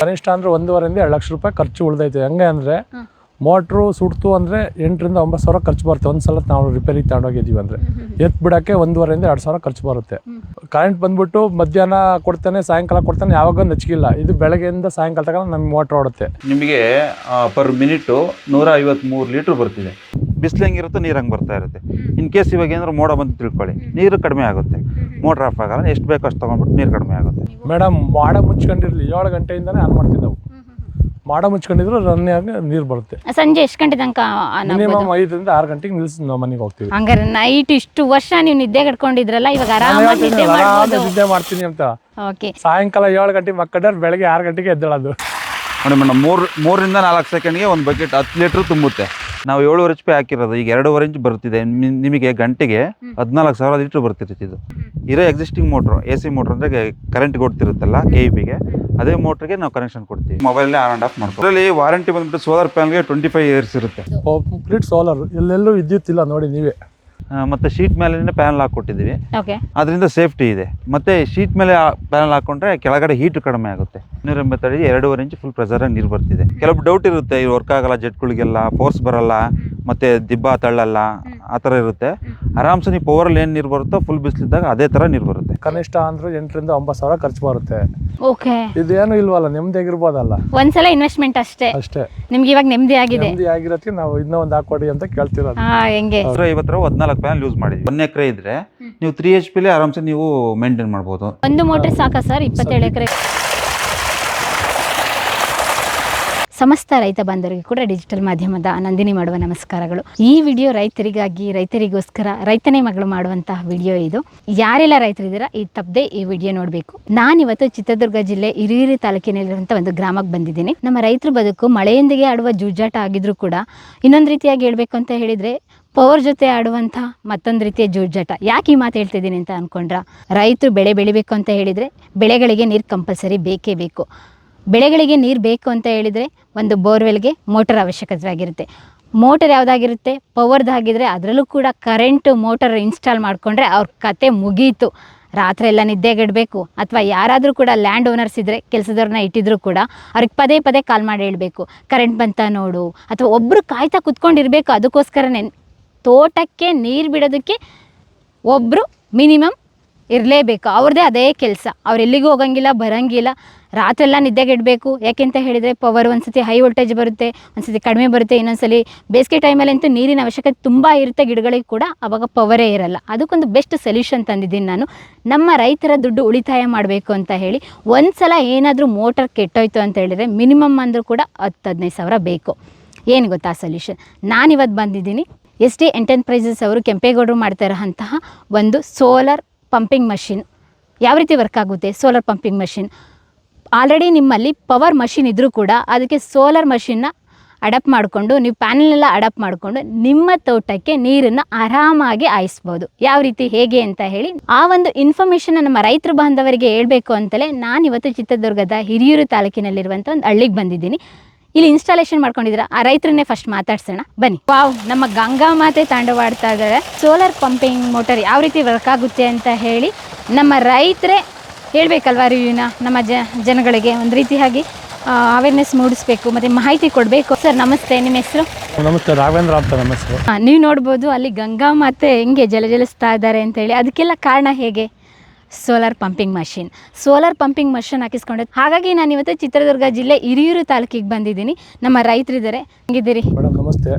ಕನಿಷ್ಠ ಅಂದ್ರೆ ಒಂದೂವರೆಯಿಂದ ಎರಡು ಲಕ್ಷ ರೂಪಾಯಿ ಖರ್ಚು ಉಳ್ದೈತೆ. ಹೆಂಗೆ ಅಂದರೆ ಮೋಟ್ರು ಸುಡ್ತು ಅಂದರೆ ಎಂಟರಿಂದ ಒಂಬತ್ತು ಸಾವಿರ ಖರ್ಚು ಬರುತ್ತೆ. ಒಂದು ಸಲ ನಾವು ರಿಪೇರಿ ತಗೊಂಡೋಗಿದ್ದೀವಿ ಅಂದರೆ. ಎತ್ ಬಿಡೋಕ್ಕೆ ಒಂದೂವರೆಯಿಂದ ಎರಡು ಸಾವಿರ ಖರ್ಚು ಬರುತ್ತೆ. ಕರೆಂಟ್ ಬಂದ್ಬಿಟ್ಟು ಮಧ್ಯಾಹ್ನ ಕೊಡ್ತಾನೆ ಸಾಯಂಕಾಲ ಕೊಡ್ತಾನೆ ಯಾವಾಗ ಒಂದು ಹಚ್ಕಿಲ್ಲ ಇದು ಬೆಳಗ್ಗೆಯಿಂದ ಸಾಯಂಕಾಲ ತನಕ ನಮ್ಗೆ ಮೋಟ್ರ್ ಓಡುತ್ತೆ. ನಿಮಗೆ ಪರ್ ಮಿನಿಟು ನೂರ ಐವತ್ಮೂರು ಲೀಟ್ರ್ ಬರ್ತಿದೆ. ಬಿಸಿಲು ಹೆಂಗಿರುತ್ತೆ ನೀರು ಹಂಗೆ ಬರ್ತಾ ಇರುತ್ತೆ. ಇನ್ ಕೇಸ್ ಇವಾಗ ಏನಾದ್ರು ಮೋಡ ಬಂದು ತಿಳ್ಕೊಳ್ಳಿ ನೀರು ಕಡಿಮೆ ಆಗುತ್ತೆ. ಮೋಟ್ರ್ ಆಫ್ ಆಗಲ್ಲ ಎಷ್ಟು ಬೇಕೋ ಅಷ್ಟು ತೊಗೊಂಡ್ಬಿಟ್ಟು ನೀರು ಕಡಿಮೆ ಆಗುತ್ತೆ. ಮೇಡಮ್ ಮಾಡ ಮುಚ್ಕೊಂಡಿರಲಿ ಏಳು ಗಂಟೆಯಿಂದನೇ ಆನ್ ಮಾಡ್ತೀವಿ ನಾವು. ಮಾಡ ಮುಚ್ಕೊಂಡಿದ್ರು ರನ್ ಆಗಿ ನೀರು ಬರುತ್ತೆ. ಸಂಜೆ ಎಷ್ಟು ಗಂಟೆ ತನಕ on ಆಗ್ಬೋದು? ಮಿನಿಮಮ್ ಐದರಿಂದ ಆರು ಗಂಟೆಗೆ ನಿಲ್ಸಿ ನಾವು ಮನೆಗೆ ಹೋಗ್ತೀವಿ. ಹಂಗಾರೆ ನೈಟ್ ಇಷ್ಟು ವರ್ಷ ನೀವು ನಿದ್ದೆ ಕಟ್ಕೊಂಡಿದ್ರಲ್ಲ ಇವಾಗ ಆರಾಮಾಗಿ ನಿದ್ದೆ ಆರಾಮಾಗಿ ಮಾಡ್ಬೋದು. ನಿದ್ದೆ ಮಾಡ್ತೀನಿ ಅಂತ. ಓಕೆ. ಸಾಯಂಕಾಲ ಏಳು ಗಂಟೆಗೆ ಮಕ್ಕಳ ಬೆಳಗ್ಗೆ ಆರು ಗಂಟೆಗೆ ಎದ್ದೇಳೋದು. ನೋಡಿ ಮೇಡಮ್ ಮೂರು ಮೂರರಿಂದ ನಾಲ್ಕು ಸೆಕೆಂಡ್ಗೆ ಒಂದು ಬಕೆಟ್ ಹತ್ತು ಲೀಟ್ರ್ ತುಂಬುತ್ತೆ. ನಾವು ಏಳುವರೆ ಎಚ್ ಪಿ ಹಾಕಿರೋದು ಈಗ ಎರಡೂವರೆ ಇಂಚ್ ಬರ್ತಿದೆ ನಿಮ್- ನಿಮಗೆ ಗಂಟೆಗೆ ಹದಿನಾಲ್ಕು ಸಾವಿರ ಲೀಟ್ರ್ ಬರ್ತಿರುತ್ತೆ ಇದು. ಇರೋ existing motor A C motor ಅಂದರೆ ಕರೆಂಟ್ ಕೊಡ್ತಿರುತ್ತಲ್ಲ ಕೆ ಇ ಪಿಗೆ ಅದೇ ಮೋಟ್ರಿಗೆ ನಾವು ಕನೆಕ್ಷನ್ ಕೊಡ್ತೀವಿ. ಮೊಬೈಲೇ ಆನ್ ಆಂಡ್ ಆಫ್ ಮಾಡ್ತೀವಿ ಅದರಲ್ಲಿ ವಾರಂಟಿ ಬಂದ್ಬಿಟ್ಟು ಸೋಲಾರ್ ಪ್ಯಾನ್ಗೆ ಟ್ವೆಂಟಿ ಫೈವ್ ಇಯರ್ಸ್ ಇರುತ್ತೆ. ಕಂಪ್ಲೀಟ್ ಸೋಲಾರ್ ಎಲ್ಲೆಲ್ಲೂ ವಿದ್ಯುತ್ ಇಲ್ಲ ನೋಡಿ ನೀವೇ. ಮತ್ತೆ ಶೀಟ್ ಮೇಲೆ ಪ್ಯಾನಲ್ ಹಾಕೊಟ್ಟಿದ್ದೀವಿ ಓಕೆ ಅದರಿಂದ ಸೇಫ್ಟಿ ಇದೆ. ಮತ್ತೆ ಶೀಟ್ ಮೇಲೆ ಪ್ಯಾನಲ್ ಹಾಕೊಂಡ್ರೆ ಕೆಳಗಡೆ ಹೀಟ್ ಕಡಿಮೆ ಆಗುತ್ತೆ. ನೀರು ಎಂಬತ್ತಡಿ ಎರಡೂವರೆ ಇಂಚ್ ಫುಲ್ ಪ್ರೆಸರ್ ನೀರು ಬರ್ತಿದೆ. ಕೆಲವು ಡೌಟ್ ಇರುತ್ತೆ ಇದು ವರ್ಕ್ ಆಗಲ್ಲ ಜೆಟ್ಗಳಿಗೆಲ್ಲ ಫೋರ್ಸ್ ಬರಲ್ಲ ಮತ್ತೆ ದಿಬ್ಬ ತಳ್ಳಲ್ಲ ಆ ಥರ ಇರುತ್ತೆ. ಆರಾಮ್ಸೆ ನೀವು ಪವರಲ್ಲಿ ಏನು ನೀರು ಬರುತ್ತೋ ಫುಲ್ ಬಿಸಿಲಿದ್ದಾಗ ಅದೇ ಥರ ನೀರು ಬರುತ್ತೆ. ಕನಿಷ್ಠ ಅಂದ್ರೆ ಎಂಟರಿಂದ ಒಂಬತ್ತು ಸಾವಿರ ಖರ್ಚು ಬರುತ್ತೆ. ಓಕೆ ಇದೇನು ಇಲ್ವಲ್ಲ ನೆಮ್ಮದಿ ಆಗಿರ್ಬೋದಲ್ಲ? ಒಂದ್ಸಲ ಇನ್ವೆಸ್ಟ್ಮೆಂಟ್ ಅಷ್ಟೇ. ಅಷ್ಟೇ. ನಿಮ್ಗೆ ಇವಾಗ ನೆಮ್ಮದಿ ಆಗಿದೆ. ನೆಮ್ಮದಿ ಆಗಿರತ್ತೆ ನಾವು ಇನ್ನೂ ಒಂದು ಹಾಕೊಡಿ ಅಂತ ಕೇಳ್ತಿರೋದು. ಹಾ ಹೆಂಗೆ? ನೂರ ಐವತ್ತರ ಹದಿನಾಲ್ಕು ಪ್ಯಾನ್ ಯೂಸ್ ಮಾಡಿದ್ವಿ. ಒನ್ ಎಕರೆ ಇದ್ರೆ ನೀವು ತ್ರೀ ಎಚ್ ಪಿಲಿ ಆರಾಮ್ಸೆ ನೀವು ಮೇಂಟೈನ್ ಮಾಡ್ಬೋದು. ಒಂದು ಮೋಟ್ರ್ ಸಾಕಾ ಸರ್? ಇಪ್ಪತ್ತೇಳು ಎಕರೆ. ಸಮಸ್ತ ರೈತ ಬಾಂಧವರಿಗೆ ಕೂಡ ಡಿಜಿಟಲ್ ಮಾಧ್ಯಮದ ನಂದಿನಿ ಮಾಡುವ ನಮಸ್ಕಾರಗಳು. ಈ ವಿಡಿಯೋ ರೈತರಿಗಾಗಿ, ರೈತರಿಗೋಸ್ಕರ ರೈತನೇ ಮಗಳು ಮಾಡುವಂತಹ ವಿಡಿಯೋ ಇದು. ಯಾರೆಲ್ಲ ರೈತರಿದ್ದೀರಾ, ಈ ತಪ್ಪದೆ ಈ ವಿಡಿಯೋ ನೋಡಬೇಕು. ನಾನಿವತ್ತು ಚಿತ್ರದುರ್ಗ ಜಿಲ್ಲೆ ಹಿರಿಯೂರು ತಾಲೂಕಿನಲ್ಲಿರುವಂಥ ಒಂದು ಗ್ರಾಮಕ್ಕೆ ಬಂದಿದ್ದೀನಿ. ನಮ್ಮ ರೈತರ ಬದುಕು, ಮಳೆಯೊಂದಿಗೆ ಆಡುವ ಜೂಜಾಟ ಆಗಿದ್ರು ಕೂಡ ಇನ್ನೊಂದು ರೀತಿಯಾಗಿ ಹೇಳಬೇಕು ಅಂತ ಹೇಳಿದ್ರೆ, ಪವರ್ ಜೊತೆ ಆಡುವಂಥ ಮತ್ತೊಂದು ರೀತಿಯ ಜೂಜಾಟ. ಯಾಕೆ ಈ ಮಾತು ಹೇಳ್ತಿದ್ದೀನಿ ಅಂತ ಅನ್ಕೊಂಡ್ರ, ರೈತರು ಬೆಳೆ ಬೆಳಿಬೇಕು ಅಂತ ಹೇಳಿದರೆ, ಬೆಳೆಗಳಿಗೆ ನೀರು ಕಂಪಲ್ಸರಿ ಬೇಕೇ ಬೇಕು. ಬೆಳೆಗಳಿಗೆ ನೀರು ಬೇಕು ಅಂತ ಹೇಳಿದರೆ ಒಂದು ಬೋರ್ವೆಲ್ಗೆ ಮೋಟರ್ ಅವಶ್ಯಕತೆಯಾಗಿರುತ್ತೆ ಮೋಟರ್ ಯಾವುದಾಗಿರುತ್ತೆ? ಪವರ್ದಾಗಿದ್ದರೆ ಅದರಲ್ಲೂ ಕೂಡ ಕರೆಂಟು ಮೋಟರ್ ಇನ್ಸ್ಟಾಲ್ ಮಾಡಿಕೊಂಡ್ರೆ ಅವ್ರ ಕತೆ ಮುಗೀತು. ರಾತ್ರಿ ಎಲ್ಲ ನಿದ್ದೆಗೆಡಬೇಕು ಅಥವಾ ಯಾರಾದರೂ ಕೂಡ ಲ್ಯಾಂಡ್ ಓನರ್ಸ್ ಇದ್ದರೆ ಕೆಲಸದವ್ರನ್ನ ಇಟ್ಟಿದ್ರು ಕೂಡ ಅವ್ರಿಗೆ ಪದೇ ಪದೇ ಕಾಲ್ ಮಾಡಿ ಹೇಳಬೇಕು. ಕರೆಂಟ್ ಬಂತ ನೋಡು. ಅಥವಾ ಒಬ್ಬರು ಕಾಯ್ತಾ ಕುತ್ಕೊಂಡಿರಬೇಕು ಅದಕ್ಕೋಸ್ಕರನೇ. ತೋಟಕ್ಕೆ ನೀರು ಬಿಡೋದಕ್ಕೆ ಒಬ್ಬರು ಮಿನಿಮಮ್ ಇರಲೇಬೇಕು. ಅವ್ರದ್ದೇ ಅದೇ ಕೆಲಸ. ಅವ್ರು ಎಲ್ಲಿಗೂ ಹೋಗಂಗಿಲ್ಲ, ಬರಂಗಿಲ್ಲ. ರಾತ್ರಿ ಎಲ್ಲ ನಿದ್ದೆಗೆಡಬೇಕು ಯಾಕೆಂತ ಹೇಳಿದರೆ ಪವರ್ ಒಂದ್ಸತಿ ಹೈ ವೋಲ್ಟೇಜ್ ಬರುತ್ತೆ, ಒಂದ್ಸತಿ ಕಡಿಮೆ ಬರುತ್ತೆ, ಇನ್ನೊಂದ್ಸಲಿ ಬೇಸಿಗೆ ಟೈಮಲ್ಲಿ ಅಂತೂ ನೀರಿನ ಅವಶ್ಯಕತೆ ತುಂಬ ಇರುತ್ತೆ, ಗಿಡಗಳಿಗೆ ಕೂಡ ಅವಾಗ ಪವರೇ ಇರಲ್ಲ. ಅದಕ್ಕೊಂದು ಬೆಸ್ಟ್ ಸೊಲ್ಯೂಷನ್ ತಂದಿದ್ದೀನಿ ನಾನು. ನಮ್ಮ ರೈತರ ದುಡ್ಡು ಉಳಿತಾಯ ಮಾಡಬೇಕು ಅಂತ ಹೇಳಿ ಒಂದು ಸಲ ಏನಾದರೂ ಮೋಟರ್ ಕೆಟ್ಟೋಯ್ತು ಅಂತ ಹೇಳಿದರೆ ಮಿನಿಮಮ್ ಅಂದರೂ ಕೂಡ ಹತ್ತು, ಹದಿನೈದು ಸಾವಿರ ಬೇಕು. ಏನು ಗೊತ್ತಾ ಸೊಲ್ಯೂಷನ್ ನಾನಿವತ್ತು ಬಂದಿದ್ದೀನಿ. ಎಸ್ ಡಿ ಎಂಟರ್ಪ್ರೈಸಸ್ ಅವರು ಕೆಂಪೇಗೌಡರು ಮಾಡ್ತಾ ಇರೋಂತಹ ಒಂದು ಸೋಲಾರ್ ಪಂಪಿಂಗ್ ಮಷಿನ್ ಯಾವ ರೀತಿ ವರ್ಕ್ ಆಗುತ್ತೆ? ಸೋಲಾರ್ ಪಂಪಿಂಗ್ ಮಷಿನ್ ಆಲ್ರೆಡಿ ನಿಮ್ಮಲ್ಲಿ ಪವರ್ ಮಷಿನ್ ಇದ್ದರೂ ಕೂಡ ಅದಕ್ಕೆ ಸೋಲಾರ್ ಮಷಿನ್ನ ಅಡಾಪ್ಟ್ ಮಾಡಿಕೊಂಡು, ನೀವು ಪ್ಯಾನಲ್ನೆಲ್ಲ ಅಡಾಪ್ಟ್ ಮಾಡಿಕೊಂಡು ನಿಮ್ಮ ತೋಟಕ್ಕೆ ನೀರನ್ನು ಆರಾಮಾಗಿ ಹಾಯಿಸ್ಬೋದು. ಯಾವ ರೀತಿ, ಹೇಗೆ ಅಂತ ಹೇಳಿ ಆ ಒಂದು ಇನ್ಫಾರ್ಮೇಷನ್ ನಮ್ಮ ರೈತರು ಬಾಂಧವರಿಗೆ ಹೇಳಬೇಕು ಅಂತಲೇ ನಾನು ಇವತ್ತು ಚಿತ್ರದುರ್ಗದ ಹಿರಿಯೂರು ತಾಲೂಕಿನಲ್ಲಿರುವಂಥ ಒಂದು ಹಳ್ಳಿಗೆ ಬಂದಿದ್ದೀನಿ. ಇಲ್ಲಿ ಇನ್ಸ್ಟಾಲೇಷನ್ ಮಾಡ್ಕೊಂಡಿದ್ದೀರಾ? ಆ ರೈತರನ್ನೇ ಫಸ್ಟ್ ಮಾತಾಡ್ಸೋಣ. ಬನ್ನಿ. ವಾವ್, ನಮ್ಮ ಗಂಗಾ ಮಾತೆ ತಾಂಡವಾಡ್ತಾ ಇದ್ದಾರೆ. ಸೋಲಾರ್ ಪಂಪಿಂಗ್ ಮೋಟರ್ ಯಾವ ರೀತಿ ವರ್ಕ್ ಆಗುತ್ತೆ ಅಂತ ಹೇಳಿ ನಮ್ಮ ರೈತರೇ ಹೇಳಬೇಕಲ್ವಾ ರಿವ್ಯೂನ? ನಮ್ಮ ಜ ಜನಗಳಿಗೆ ಒಂದು ರೀತಿಯಾಗಿ ಅವೇರ್ನೆಸ್ ಮೂಡಿಸ್ಬೇಕು ಮತ್ತೆ ಮಾಹಿತಿ ಕೊಡಬೇಕು. ಸರ್ ನಮಸ್ತೆ ನಿಮ್ಮ ಹೆಸರು? ನಮಸ್ತೆ ರಾಘವೇಂದ್ರ ಅಂತ ನಮ್ಮ ಹೆಸರು. ನೀವು ನೋಡ್ಬೋದು ಅಲ್ಲಿ ಗಂಗಾ ಮಾತೆ ಹೆಂಗೆ ಜಲಜಲಿಸ್ತಾ ಇದ್ದಾರೆ ಅಂತ ಹೇಳಿ ಅದಕ್ಕೆಲ್ಲ ಕಾರಣ ಹೇಗೆ? Solar pumping machine. Solar pumping machine ಹಾಕಿಸ್ಕೊಂಡೆ. ಹಾಗಾಗಿ ನಾನು ಇವತ್ತು ಚಿತ್ರದುರ್ಗ ಜಿಲ್ಲೆ ಹಿರಿಯೂರು ತಾಲೂಕಿಗೆ ಬಂದಿದ್ದೀನಿ. ನಮ್ಮ ರೈತರಿದ್ದಾರೆ. ಹೆಂಗಿದ್ದೀರಿ? ಮೇಡಮ್ ನಮಸ್ತೆ.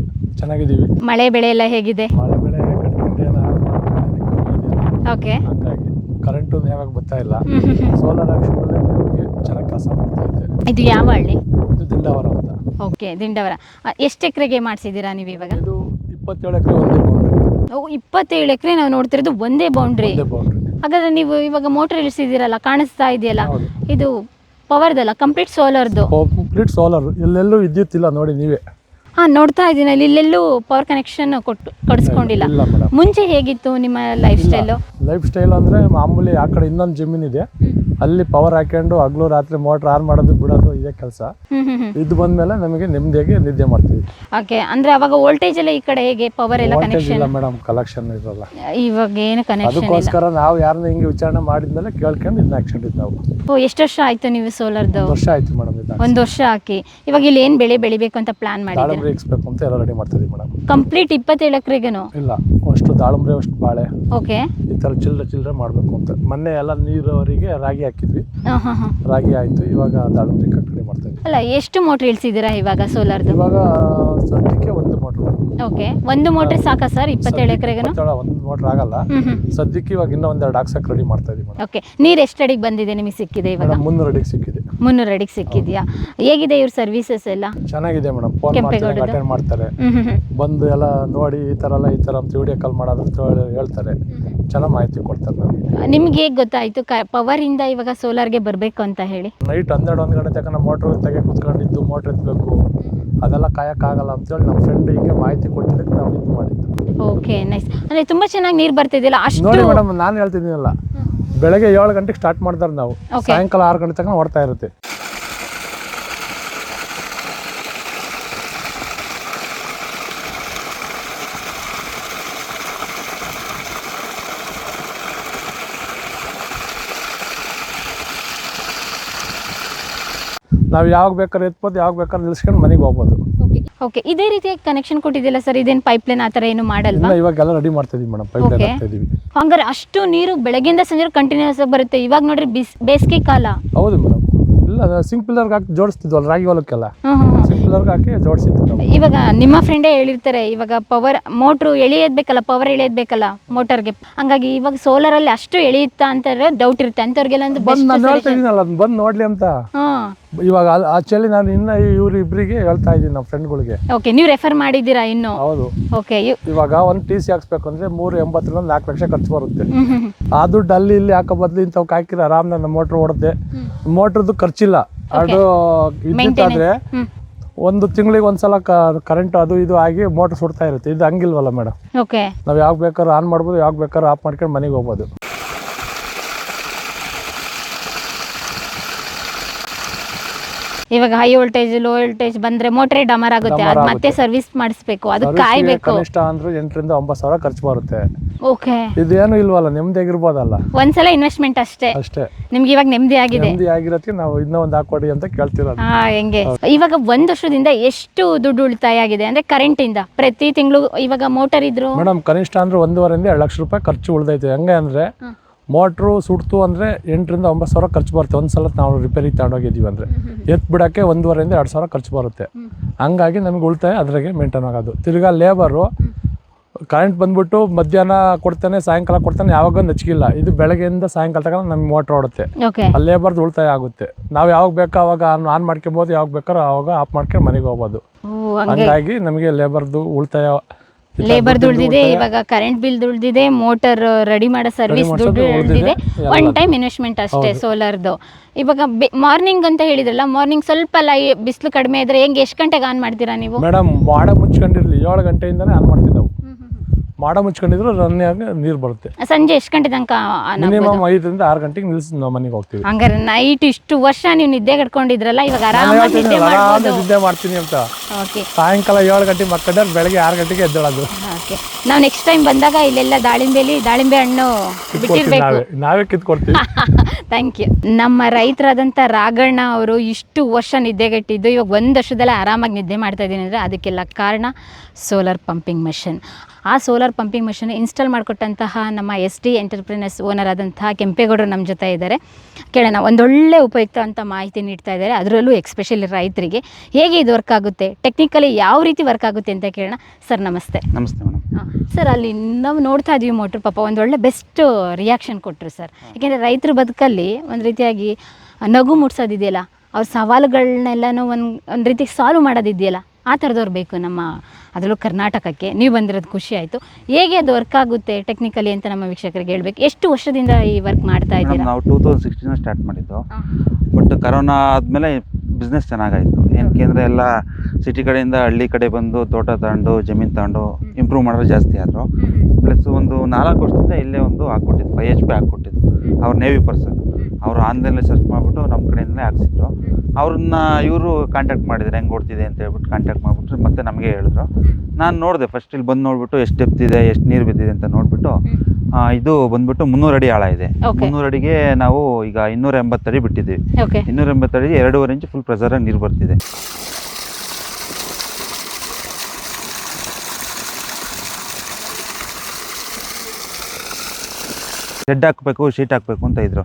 ಚೆನ್ನಾಗಿದ್ದೀವಿ. ಮಳೆ ಬೆಳೆ ಎಲ್ಲ ಹೇಗಿದೆ? ಮಳೆ ಬೆಳೆ ಓಕೆ ಕರೆಂಟು ಯಾವಾಗ ಬರ್ತಾ ಇಲ್ಲ. ಸೋಲಾರ್ ಹಾಕ್ಸ್ಕೊಂಡ್ರೆ ನಮಗೆ ಚೆನ್ನಾಗಿ ಕೆಲಸ ಮಾಡ್ತಾ ಇದೆ. ಇದು ಯಾವ ಹಳ್ಳಿ? ಇದು ದಿಂಡವರ ಅಂತ. ಓಕೆ ದಿಂಡವರ. ಎಷ್ಟು ಎಕರೆಗೆ ಮಾಡಿಸಿದ್ದೀರಾ ನೀವು ಇವಾಗ? ಇದು ಇಪ್ಪತ್ತೇಳು ಎಕರೆ ಒಂದೇ ಬೌಂಡ್ರಿ ಓ ಇಪ್ಪತ್ತೇಳು ಎಕರೆ ನಾವು ನೋಡ್ತಿರೋದು ಒಂದೇ ಬೌಂಡ್ರಿ ಹಾಗಾದ್ರೆ ನೀವು ಇವಾಗ ಮೋಟರ್ ಇಳಿಸಿದ್ದೀರಲ್ಲ ಕಾಣಿಸ್ತಾ ಇದೆಯಲ್ಲ? ಇದು ಪವರ್ದಲ್ಲ ಕಂಪ್ಲೀಟ್ ಸೋಲಾರ್ದು ಕಂಪ್ಲೀಟ್ ಸೋಲಾರ್ ಎಲ್ಲೆಲ್ಲೂ ವಿದ್ಯುತ್ ಇಲ್ಲ ನೋಡಿ ನೀವೇ. ಹಾಂ ನೋಡ್ತಾ ಇದ್ದೀನಿ. ಅಲ್ಲಿ ಇಲ್ಲೆಲ್ಲೂ ಪವರ್ ಕನೆಕ್ಷನ್ ಕೊಟ್ಟು ಕೊಡಿಸ್ಕೊಂಡಿಲ್ಲ ಇಲ್ಲ ಮೇಡಮ್ ಮುಂಚೆ ಹೇಗಿತ್ತು ನಿಮ್ಮ ಲೈಫ್ ಸ್ಟೈಲು ಲೈಫ್ ಸ್ಟೈಲ್ ಅಂದರೆ ಮಾಮೂಲಿ ಆ ಕಡೆ ಇನ್ನೊಂದು ಜಮೀನಿದೆ ಇದೆ. ಅಲ್ಲಿ ಪವರ್ ಹಾಕೊಂಡು ಹಗ್ಲು ರಾತ್ರಿ ಮೋಟರ್ ಆನ್ ಮಾಡೋದು ಬಿಡೋದು ಇದೇ ಕೆಲಸ. ಇದು ಬಂದ್ಮೇಲೆ ನಮಗೆ ನೆಮ್ಮದಿಯಾಗಿ ನಿದ್ದೆ ಮಾಡ್ತೀವಿ. ಓಕೆ ಅಂದ್ರೆ ಅವಾಗ ವೋಲ್ಟೇಜ್ ಎಲ್ಲ ಈ ಕಡೆ ಹೇಗೆ? ಪವರ್ ಎಲ್ಲ ವೋಲ್ಟೇಜ್ ಕನೆಕ್ಷನ್ ಇಲ್ಲ ಮೇಡಮ್ ಕಲೆಕ್ಷನ್ ಇರಲ್ಲ. ಇವಾಗ ಏನು ಕನೆಕ್ಷನ್ ಇಲ್ಲ. ಅದಕ್ಕೋಸ್ಕರ ನಾವು ಯಾರನ್ನ ಹಿಂಗೆ ವಿಚಾರಣೆ ಮಾಡಿದ್ಮೇಲೆ ಕೇಳ್ಕೊಂಡು ಇದನ್ನ ಹಾಕ್ಕೊಂಡಿದ್ದು ನಾವು. ಓ ಎಷ್ಟು ವರ್ಷ ಆಯ್ತು ನೀವು ಸೋಲಾರ್ದು ಒಂದು ವರ್ಷ ಆಯ್ತು ಮೇಡಮ್ ಇದನ್ನ ಒಂದು ವರ್ಷ ಹಾಕಿ. ಇವಾಗ ಇಲ್ಲಿ ಏನ್ ಬೆಳೆ ಬೆಳಿಬೇಕು ಅಂತ ಪ್ಲಾನ್ ಇಕ್ಸ್ಬೇಕು ಅಂತ ಎಲ್ಲ ರೆಡಿ ಮಾಡ್ತಿದ್ದೀವಿ ಮೇಡಮ್ ಕಂಪ್ಲೀಟ್ ಇಪ್ಪತ್ತೇಳು ಎಕರೆಗೇನು ಇಲ್ಲ. ಅಷ್ಟು ದಾಳಂಬ್ರೆ ಅಷ್ಟು ಬಾಳೆ. ಓಕೆ. ಈ ತರ ಚಿಲ್ಲರೆ ಚಿಲ್ಲರೆ ಮಾಡಬೇಕು ಅಂತ. ಮೊನ್ನೆ ಎಲ್ಲ ನೀರಾವರಿಗೆ ರಾಗಿ ಹಾಕಿದ್ವಿ. ಹಾಂ ಹಾಂ ಹಾಂ. ರಾಗಿ ಆಯ್ತು. ಇವಾಗ ದಾಳಿಂಬೆ ಕಟ್ಟಡಿ ಮಾಡ್ತಾ ಇದ್ವಿ. ಅಲ್ಲ ಎಷ್ಟು ಮೋಟ್ರ್ ಇಳಿಸಿದ್ದೀರಾ ಇವಾಗ ಸೋಲಾರ್ದು ಇವಾಗ ಸದ್ಯಕ್ಕೆ ಒಂದು ಮೋಟ್ರ್ ಓಕೆ ಒಂದು ಮೋಟರ್ ಸಾಕಾ ಸರ್ ಇಪ್ಪತ್ತೇಳು ಎಕರೆಗೇನು? ಒಂದು ಮೋಟರ್ ಆಗಲ್ಲ. ಸದ್ಯಕ್ಕೆ ಇವಾಗ ಇನ್ನೂ ಒಂದೆರಡು ಹಾಕ್ಸಕ್ಕೆ ರೆಡಿ ಮಾಡ್ತಾ ಇದೀವಿ ಓಕೆ ನೀರು ಎಷ್ಟು ಅಡಿಗೆ ಬಂದಿದೆ ನಿಮಗೆ ಸಿಕ್ಕಿದೆ ಇವಾಗ? ಮುನ್ನೂರು ಅಡಿಗೆ ಸಿಕ್ಕಿದೆ. ಮುನ್ನೂರು ಅಡಿಗೆ ಸಿಕ್ಕಿದೆಯಾ? ಹೇಗಿದೆ ಇವ್ರ ಸರ್ವಿಸಸ್ ಎಲ್ಲ? ಚೆನ್ನಾಗಿದೆ ಮೇಡಮ್. ಫೋನ್ ಮಾಡ್ತಾರೆ? ಅಟೆಂಡ್ ಮಾಡ್ತಾರೆ. ಬಂದು ಎಲ್ಲ ನೋಡಿ ಈ ಥರ ಎಲ್ಲ ಈ ಥರ ಅಂತ ವಿಡಿಯೋ ಕಾಲ್ ಮಾಡೋದು ಅಂತ ಹೇಳ್ತಾರೆ. ಚೆನ್ನಾಗಿ ಮಾಹಿತಿ ಕೊಡ್ತಾರೆ ನಮಗೆ. ನಿಮ್ಗೆ ಹೇಗೆ ಗೊತ್ತಾಯ್ತು? ಕ ಪವರಿಂದ ಇವಾಗ ಸೋಲಾರ್ಗೆ ಬರಬೇಕು ಅಂತ ಹೇಳಿ. ನೈಟ್ ಹನ್ನೆರಡು ಒಂದು ಗಂಟೆ ತನಕ ಮೋಟ್ರ್ ತೆಗೆ ಕುತ್ಕೊಂಡಿದ್ದು ಮೋಟ್ರ್ ಎತ್ತಬೇಕು ಅದೆಲ್ಲ ಕಾಯಕ್ಕಾಗಲ್ಲ ಅಂತೇಳಿ ನಮ್ಮ ಫ್ರೆಂಡ್ ಹಿಂಗೆ ಮಾಹಿತಿ ಕೊಟ್ಟಿದ್ದಕ್ಕೆ ನಾವು ಇದು ಮಾಡಿದ್ದು. ಓಕೆ ನೈಸ್ ಅಂದ್ರೆ ತುಂಬಾ ಚೆನ್ನಾಗಿ ನೀರು ಬರ್ತಿದ್ದಿಲ್ಲ? ಅಷ್ಟು ನೋಡಿ ಮೇಡಮ್ ನಾನು ಹೇಳ್ತಿದ್ದೀನಲ್ಲ. ಬೆಳಗ್ಗೆ ಏಳು ಗಂಟೆಗೆ ಸ್ಟಾರ್ಟ್ ಮಾಡ್ತಾರೆ ನಾವು. Okay. ಸಾಯಂಕಾಲ ಆರು ಗಂಟೆ ತನಕ ಓಡ್ತಾ ಇರುತ್ತೆ. ನಾವು ಯಾವಾಗ ಬೇಕಾದ್ರೆ ಎತ್ಬೋದು ಯಾವಾಗ ಬೇಕಾದ್ರೆ ನಿಲ್ಸ್ಕೊಂಡು ಮನೆಗೆ ಹೋಗ್ಬೋದು. ಓಕೆ ಇದೇ ರೀತಿಯಾಗಿ ಕನೆಕ್ಷನ್ ಕೊಟ್ಟಿದ್ದಿಲ್ಲ ಸರ್ ಇದೇನು ಪೈಪ್ಲೈನ್ ಆ ಥರ ಏನು ಮಾಡಲ್ವಾ? ಇಲ್ಲ ಇವಾಗೆಲ್ಲ ರೆಡಿ ಮಾಡ್ತಾ ಇದೀವಿ ಮೇಡಮ್ ಪೈಪ್ ಲೈನ್. ಹಾಕ್ತಾ ಇದೀವಿ. ಹಂಗಾರೆ ಅಷ್ಟು ನೀರು ಬೆಳಗ್ಗೆಯಿಂದ ಸಂಜೆ ಕಂಟಿನ್ಯೂಸ್ ಆಗಿ ಬರುತ್ತೆ. ಇವಾಗ ನೋಡ್ರಿ ಬಿಸ್ ಬೇಸಿಗೆ ಕಾಲ. ಹೌದು ಮೇಡಮ್ ಇಲ್ಲ ಸಿಂಪಲ್ ಹಾಕಿ ಜೋಡಿಸ್ತಿದ್ವಲ್ಲ ರಾಗಿ ಹೊಲಕ್ಕೆಲ್ಲ? ಸಿಂಪಲ್ ಹಾಕಿ ಜೋಡಿಸಿದ್ವಿ ನಾವು. ಇವಾಗ ನಿಮ್ಮ ಫ್ರೆಂಡೇ ಹೇಳಿರ್ತಾರೆ ಇವಾಗ ಪವರ್ ಮೋಟ್ರು ಎಳೆಯದ್ಬೇಕಲ್ಲ ಪವರ್ ಎಳೆಯದ್ಬೇಕಲ್ಲ ಮೋಟರ್ಗೆ ಹಂಗಾಗಿ ಇವಾಗ ಸೋಲಾರಲ್ಲಿ ಅಲ್ಲಿ ಅಷ್ಟು ಎಳೆಯುತ್ತಾ ಅಂತಾರೆ ಡೌಟ್ ಇರುತ್ತೆ. ಅಂತವ್ರಿಗೆಲ್ಲ ಒಂದು ಬಂದು ನಾನು ಹೇಳ್ತಾ ಬೆಸ್ಟ್ ಇದೀನಲ್ಲ ಅದನ್ನ ಬಂದು ನೋಡ್ಲಿ ಅಂತ. ಇವಾಗ ಆಕ್ಚುಲಿ ನಾನು ಇನ್ನ ಇವ್ರ ಇಬ್ಬರಿಗೆ ಹೇಳ್ತಾ ಇದ್ದೀನಿ ನಮ್ಮ ಫ್ರೆಂಡ್ಗಳಿಗೆ. ಓಕೆ ನೀವು ರೆಫರ್ ಮಾಡಿದ್ದೀರಾ ಇನ್ನು? ಹೌದು. ಓಕೆ ಇವಾಗ ಒಂದು ಟಿ ಸಿ ಹಾಕ್ಸ್ಬೇಕು ಅಂದ್ರೆ ಮೂರು ಎಂಬತ್ತರಿಂದ ನಾಲ್ಕು ಲಕ್ಷ ಖರ್ಚು ಬರುತ್ತೆ. ಆ ದುಡ್ಡು ಅಲ್ಲಿ ಇಲ್ಲಿ ಹಾಕೋ ಬದಲು ಇಂಥವ್ಕೆ ಹಾಕಿದ್ರೆ ಆರಾಮ್ ನನ್ನ ಮೋಟ್ರ್ ಹೊಡೆದೆ ಮೋಟ್ರದ್ದು ಖರ್ಚಿಲ್ಲ. ಅದು ಇದ್ದಿತ್ತಾದ್ರೆ ಒಂದು ತಿಂಗಳಿಗೆ ಒಂದ್ಸಲ ಕರೆಂಟ್ ಅದು ಇದು ಆಗಿ ಮೋಟ್ರ್ ಸುಡ್ತಾ ಇರುತ್ತೆ. ಇದು ಹಂಗಿಲ್ವಲ್ಲ ಮೇಡಮ್ ಓಕೆ ನಾವು ಯಾವಾಗ ಬೇಕಾದ್ರೂ ಆನ್ ಮಾಡ್ಬೋದು ಯಾವಾಗ ಬೇಕಾದ್ರೂ ಆಫ್ ಮಾಡ್ಕೊಂಡು ಮನೆಗೆ ಹೋಗ್ಬೋದು. ಇವಾಗ ಹೈ ವೋಲ್ಟೇಜ್ ಲೋ ವೋಲ್ಟೇಜ್ ಬಂದ್ರೆ ಮೋಟರ್ ಡಮರ್ ಆಗುತ್ತೆ. ಅದ್ ಅದು ಮತ್ತೆ ಸರ್ವಿಸ್ ಮಾಡಿಸ್ಬೇಕು. ಅದು ಕಾಯ್ಬೇಕು. ಕನಿಷ್ಠ ಅಂದ್ರೆ ಎಂಟರಿಂದ ಒಂಬತ್ತು ಸಾವಿರ ಖರ್ಚು ಬರುತ್ತೆ. ಓಕೆ ಇದೇನು ಇಲ್ವಲ್ಲ ನೆಮ್ಮದಿಯಾಗಿರ್ಬೋದಲ್ಲ ಒಂದ್ಸಲ ಇನ್ವೆಸ್ಟ್ಮೆಂಟ್ ಅಷ್ಟೇ. ಅಷ್ಟೇ. ನಿಮ್ಗೆ ಇವಾಗ ನೆಮ್ಮದಿ ಆಗಿದೆ. ನೆಮ್ಮದಿ ಆಗಿರತ್ತೆ ನಾವು ಇನ್ನೂ ಒಂದು ಹಾಕೊಡಿ ಅಂತ ಕೇಳ್ತಿರೋದು. ಹಾ ಹೆಂಗೆ? ಇವಾಗ ಒಂದ್ ವರ್ಷದಿಂದ ಎಷ್ಟು ದುಡ್ಡು ಉಳಿತಾಯ ಆಗಿದೆ? ಅಂದ್ರೆ ಕರೆಂಟ್ ಇಂದ. ಪ್ರತಿ ತಿಂಗಳು ಇವಾಗ ಮೋಟರ್ ಇದ್ರು? ಮೇಡಮ್ ಕನಿಷ್ಠ ಅಂದ್ರೆ ಒಂದೂವರೆಯಿಂದ ಎರಡು ಲಕ್ಷ ರೂಪಾಯಿ ಖರ್ಚು ಉಳ್ದೈತೆ. ಹೆಂಗೆ ಅಂದ್ರೆ ಹ್ಮ್. ಮೋಟ್ರು ಸುಡ್ತು ಅಂದ್ರೆ ಎಂಟರಿಂದ ಒಂಬತ್ತು ಸಾವಿರ ಖರ್ಚು ಬರುತ್ತೆ. ಒಂದ್ಸಲ ನಾವು ರಿಪೇರಿ ತಗೊಂಡೋಗಿದ್ದೀವಿ ಅಂದ್ರೆ. ಎತ್ ಬಿಡೋಕ್ಕೆ ಒಂದೂವರೆಯಿಂದ ಎರಡು ಸಾವಿರ ಖರ್ಚು ಬರುತ್ತೆ. ಹಂಗಾಗಿ ನಮ್ಗೆ ಉಳಿತಾಯ ಅದ್ರಾಗೆ ಮೇಂಟೈನ್ ಆಗೋದು. ತಿರ್ಗಾ ಲೇಬರು ಕರೆಂಟ್ ಬಂದ್ಬಿಟ್ಟು ಮಧ್ಯಾಹ್ನ ಕೊಡ್ತಾನೆ ಸಾಯಂಕಾಲ ಕೊಡ್ತಾನೆ ಯಾವಾಗ ನಚ್ಕಿಲ್ಲ ಇದು ಬೆಳಗ್ಗೆಯಿಂದ ಸಾಯಂಕಾಲ ತನಕ ನಮ್ಗೆ ಮೋಟ್ರ್ ಓಡುತ್ತೆ. ಅಲ್ಲೇ ಆ ಲೇಬರ್ದು ಉಳಿತಾಯ ಆಗುತ್ತೆ. ನಾವು ಯಾವಾಗ ಬೇಕೋ ಅವಾಗ ಆನ್ ಮಾಡ್ಕೊಬೋದು ಯಾವಾಗ ಬೇಕಾರೋ ಅವಾಗ ಆಫ್ ಮಾಡ್ಕೊಂಡು ಮನೆಗೆ ಹೋಗ್ಬೋದು. ಹಂಗೆ. ಹಂಗಾಗಿ ನಮಗೆ ಲೇಬರ್ದು ಉಳಿತಾಯ ಲೇಬರ್ ದುಡ್ದಿದೆ ಇವಾಗ ಕರೆಂಟ್ ಬಿಲ್ ದುಡ್ದಿದೆ ಮೋಟರ್ ರೆಡಿ ಮಾಡೋ ಸರ್ವಿಸ್ ದುಡ್ಡು ಉಳ್ದಿದೆ ಒನ್ ಟೈಮ್ ಇನ್ವೆಸ್ಟ್ಮೆಂಟ್ ಅಷ್ಟೇ ಸೋಲಾರ್ದು ಇವಾಗ ಮಾರ್ನಿಂಗ್ ಅಂತ ಹೇಳಿದ್ರಲ್ಲ ಮಾರ್ನಿಂಗ್ ಸ್ವಲ್ಪ ಲೈ ಬಿಸಿಲು ಕಡಿಮೆ ಇದ್ರೆ ಹೆಂಗೆ ಎಷ್ಟು ಗಂಟೆಗೆ ಆನ್ ಮಾಡ್ತೀರಾ ನೀವು? ಮೇಡಮ್ ಮಾಡ ಮುಚ್ಕೊಂಡಿರ್ಲಿ ಏಳು ಗಂಟೆಯಿಂದನೇ ಆನ್ ಮಾಡ ಮುಚ್ಕೊಂಡಿದ್ರು ರನ್ ಆಗಿ ನೀರು ಬರುತ್ತೆ. ಸಂಜೆ ಎಷ್ಟು ಗಂಟೆ ತನಕ ಮಿನಿಮಮ್ ಐದರಿಂದ ಆರು ಗಂಟೆಗೆ ನಿಲ್ಸಿ ನಾವು ಮನೆಗೆ ಹೋಗ್ತೀವಿ. ಹಂಗಾರೆ ನೈಟ್ ಇಷ್ಟು ವರ್ಷ ನೀವು ನಿದ್ದೆ ಕಟ್ಕೊಂಡಿದ್ರಲ್ಲ ಇವಾಗ ಆರಾಮಾಗಿ ನಿದ್ದೆ ಮಾಡ್ಬೋದು. ನಿದ್ದೆ ಮಾಡ್ತೀನಿ ಅಂತ. ಓಕೆ ಸಾಯಂಕಾಲ ಏಳು ಗಂಟೆ ಮಕ್ಕಂಡ್ರೆ ಬೆಳಗ್ಗೆ ಆರು ಗಂಟೆಗೆ ಎದ್ದೇಳೋದು. ಓಕೆ ನಾವು ನೆಕ್ಸ್ಟ್ ಟೈಮ್ ಬಂದಾಗ ಇಲ್ಲೆಲ್ಲ ದಾಳಿಂಬೆಲಿ ದಾಳಿಂಬೆ ಹಣ್ಣು ಬಿಟ್ಟಿರ್ಬೇಕು. ನಾವೇ ನಾವೇ ಕಿತ್ಕೊಡ್ತೀವಿ. ಥ್ಯಾಂಕ್ ಯು ನಮ್ಮ ರೈತರಾದಂಥ ರಾಘಣ್ಣ ಅವರು ಇಷ್ಟು ವರ್ಷ ನಿದ್ದೆಗೆಟ್ಟಿದ್ದು ಇವಾಗ ಒಂದು ವರ್ಷದಲ್ಲೇ ಆರಾಮಾಗಿ ನಿದ್ದೆ ಮಾಡ್ತಾ ಇದ್ದೀನಿ ಅಂದರೆ ಅದಕ್ಕೆಲ್ಲ ಕಾರಣ ಸೋಲಾರ್ ಪಂಪಿಂಗ್ ಮೆಷಿನ್ ಆ ಸೋಲಾರ್ ಪಂಪಿಂಗ್ ಮಿಷಿನ್ ಇನ್ಸ್ಟಾಲ್ ಮಾಡಿಕೊಟ್ಟಂತಹ ನಮ್ಮ ಎಸ್ ಡಿ ಎಂಟರ್ಪ್ರಿನರ್ಸ್ ಓನರ್ ಆದಂತಹ ಕೆಂಪೇಗೌಡರು ನಮ್ಮ ಜೊತೆ ಇದ್ದಾರೆ. ಕೇಳೋಣ ಒಂದೊಳ್ಳೆ ಉಪಯುಕ್ತ ಅಂತ ಮಾಹಿತಿ ನೀಡ್ತಾ ಇದ್ದಾರೆ. ಅದರಲ್ಲೂ ಎಕ್ಸ್ಪೆಷಲಿ ರೈತರಿಗೆ ಹೇಗೆ ಇದು ವರ್ಕ್ ಆಗುತ್ತೆ ಟೆಕ್ನಿಕಲಿ ಯಾವ ರೀತಿ ವರ್ಕ್ ಆಗುತ್ತೆ ಅಂತ ಕೇಳೋಣ. ಸರ್ ನಮಸ್ತೆ. ನಮಸ್ತೆ ಮೇಡಮ್. ಹಾಂ ಸರ್ ಅಲ್ಲಿ ನಾವು ನೋಡ್ತಾ ಇದೀವಿ ಮೋಟ್ರ್ ಪಾಪ ಒಂದೊಳ್ಳೆ ಬೆಸ್ಟ್ ರಿಯಾಕ್ಷನ್ ಕೊಟ್ಟರು ಸರ್ ಯಾಕೆಂದರೆ ರೈತರ ಬದುಕಲ್ಲಿ ಒಂದು ರೀತಿಯಾಗಿ ನಗು ಮುಟ್ಸೋದಿದೆಯಲ್ಲ ಅವ್ರ ಸವಾಲುಗಳನ್ನೆಲ್ಲನೂ ಒಂದು ಒಂದು ರೀತಿ ಸಾಲ್ವ್ ಮಾಡೋದಿದೆಯಲ್ಲ. ಆ ಥರದವ್ರು ಬೇಕು ನಮ್ಮ ಅದರಲ್ಲೂ ಕರ್ನಾಟಕಕ್ಕೆ. ನೀವು ಬಂದಿರೋದು ಖುಷಿ ಆಯಿತು. ಹೇಗೆ ಅದು ವರ್ಕ್ ಆಗುತ್ತೆ ಟೆಕ್ನಿಕಲಿ ಅಂತ ನಮ್ಮ ವೀಕ್ಷಕರಿಗೆ ಹೇಳ್ಬೇಕು. ಎಷ್ಟು ವರ್ಷದಿಂದ ಈ ವರ್ಕ್ ಮಾಡ್ತಾ ಇದ್ದೀರಾ? ನಾವು ಟೂ ತೌಸಂಡ್ ಸಿಕ್ಸ್ಟೀನ್ ಸ್ಟಾರ್ಟ್ ಮಾಡಿದ್ದು. ಬಟ್ ಕರೋನಾ ಆದಮೇಲೆ ಬಿಸ್ನೆಸ್ ಚೆನ್ನಾಗಾಯಿತು. ಏನಕ್ಕೆ ಅಂದರೆ ಎಲ್ಲ ಸಿಟಿ ಕಡೆಯಿಂದ ಹಳ್ಳಿ ಕಡೆ ಬಂದು ತೋಟ ತಗೊಂಡು ಜಮೀನು ತಗೊಂಡು ಇಂಪ್ರೂವ್ ಮಾಡೋರು ಜಾಸ್ತಿ ಆದರು. ಪ್ಲಸ್ ಒಂದು ನಾಲ್ಕು ವರ್ಷದಿಂದ ಇಲ್ಲೇ ಒಂದು ಹಾಕ್ಕೊಟ್ಟಿದ್ದು ಫೈ ಎಚ್ ಪಿ ಹಾಕ್ಕೊಟ್ಟಿದ್ದು. ಅವ್ರು ನೇವಿ ಪರ್ಸನ್ ಅವರು ಆನ್ಲೈನಲ್ಲಿ ಸರ್ಚ್ ಮಾಡಿಬಿಟ್ಟು ನಮ್ಮ ಕಡೆಯಿಂದಲೇ ಹಾಕ್ಸಿದ್ರು. ಅವ್ರನ್ನ ಇವರು ಕಾಂಟ್ಯಾಕ್ಟ್ ಮಾಡಿದ್ರು ಹೆಂಗೆ ಓಡ್ತಿದೆ ಅಂತ ಹೇಳ್ಬಿಟ್ಟು ಕಾಂಟ್ಯಾಕ್ಟ್ ಮಾಡಿಬಿಟ್ರು ಮತ್ತೆ ನಮಗೆ ಹೇಳಿದ್ರು. ನಾನು ನೋಡಿದೆ ಫಸ್ಟ್ ಇಲ್ಲಿ ಬಂದು ನೋಡ್ಬಿಟ್ಟು ಎಷ್ಟು ಡೆಪ್ತ್ ಇದೆ ಎಷ್ಟು ನೀರು ಬಿದ್ದಿದೆ ಅಂತ ನೋಡ್ಬಿಟ್ಟು ಇದು ಬಂದ್ಬಿಟ್ಟು ಮುನ್ನೂರು ಅಡಿ ಆಳ ಇದೆ. ಮುನ್ನೂರು ಅಡಿಗೆ ನಾವು ಈಗ ಇನ್ನೂರ ಎಂಬತ್ತಡಿ ಬಿಟ್ಟಿದ್ದೀವಿ ಇನ್ನೂರ ಎಂಬತ್ತಡಿ ಎರಡೂವರೆ ಇಂಚ್ ಫುಲ್ ಪ್ರೆಸರಾಗಿ ನೀರು ಬರ್ತಿದೆ. ಶೆಡ್ ಹಾಕಬೇಕು ಶೀಟ್ ಹಾಕಬೇಕು ಅಂತ ಇದ್ರು.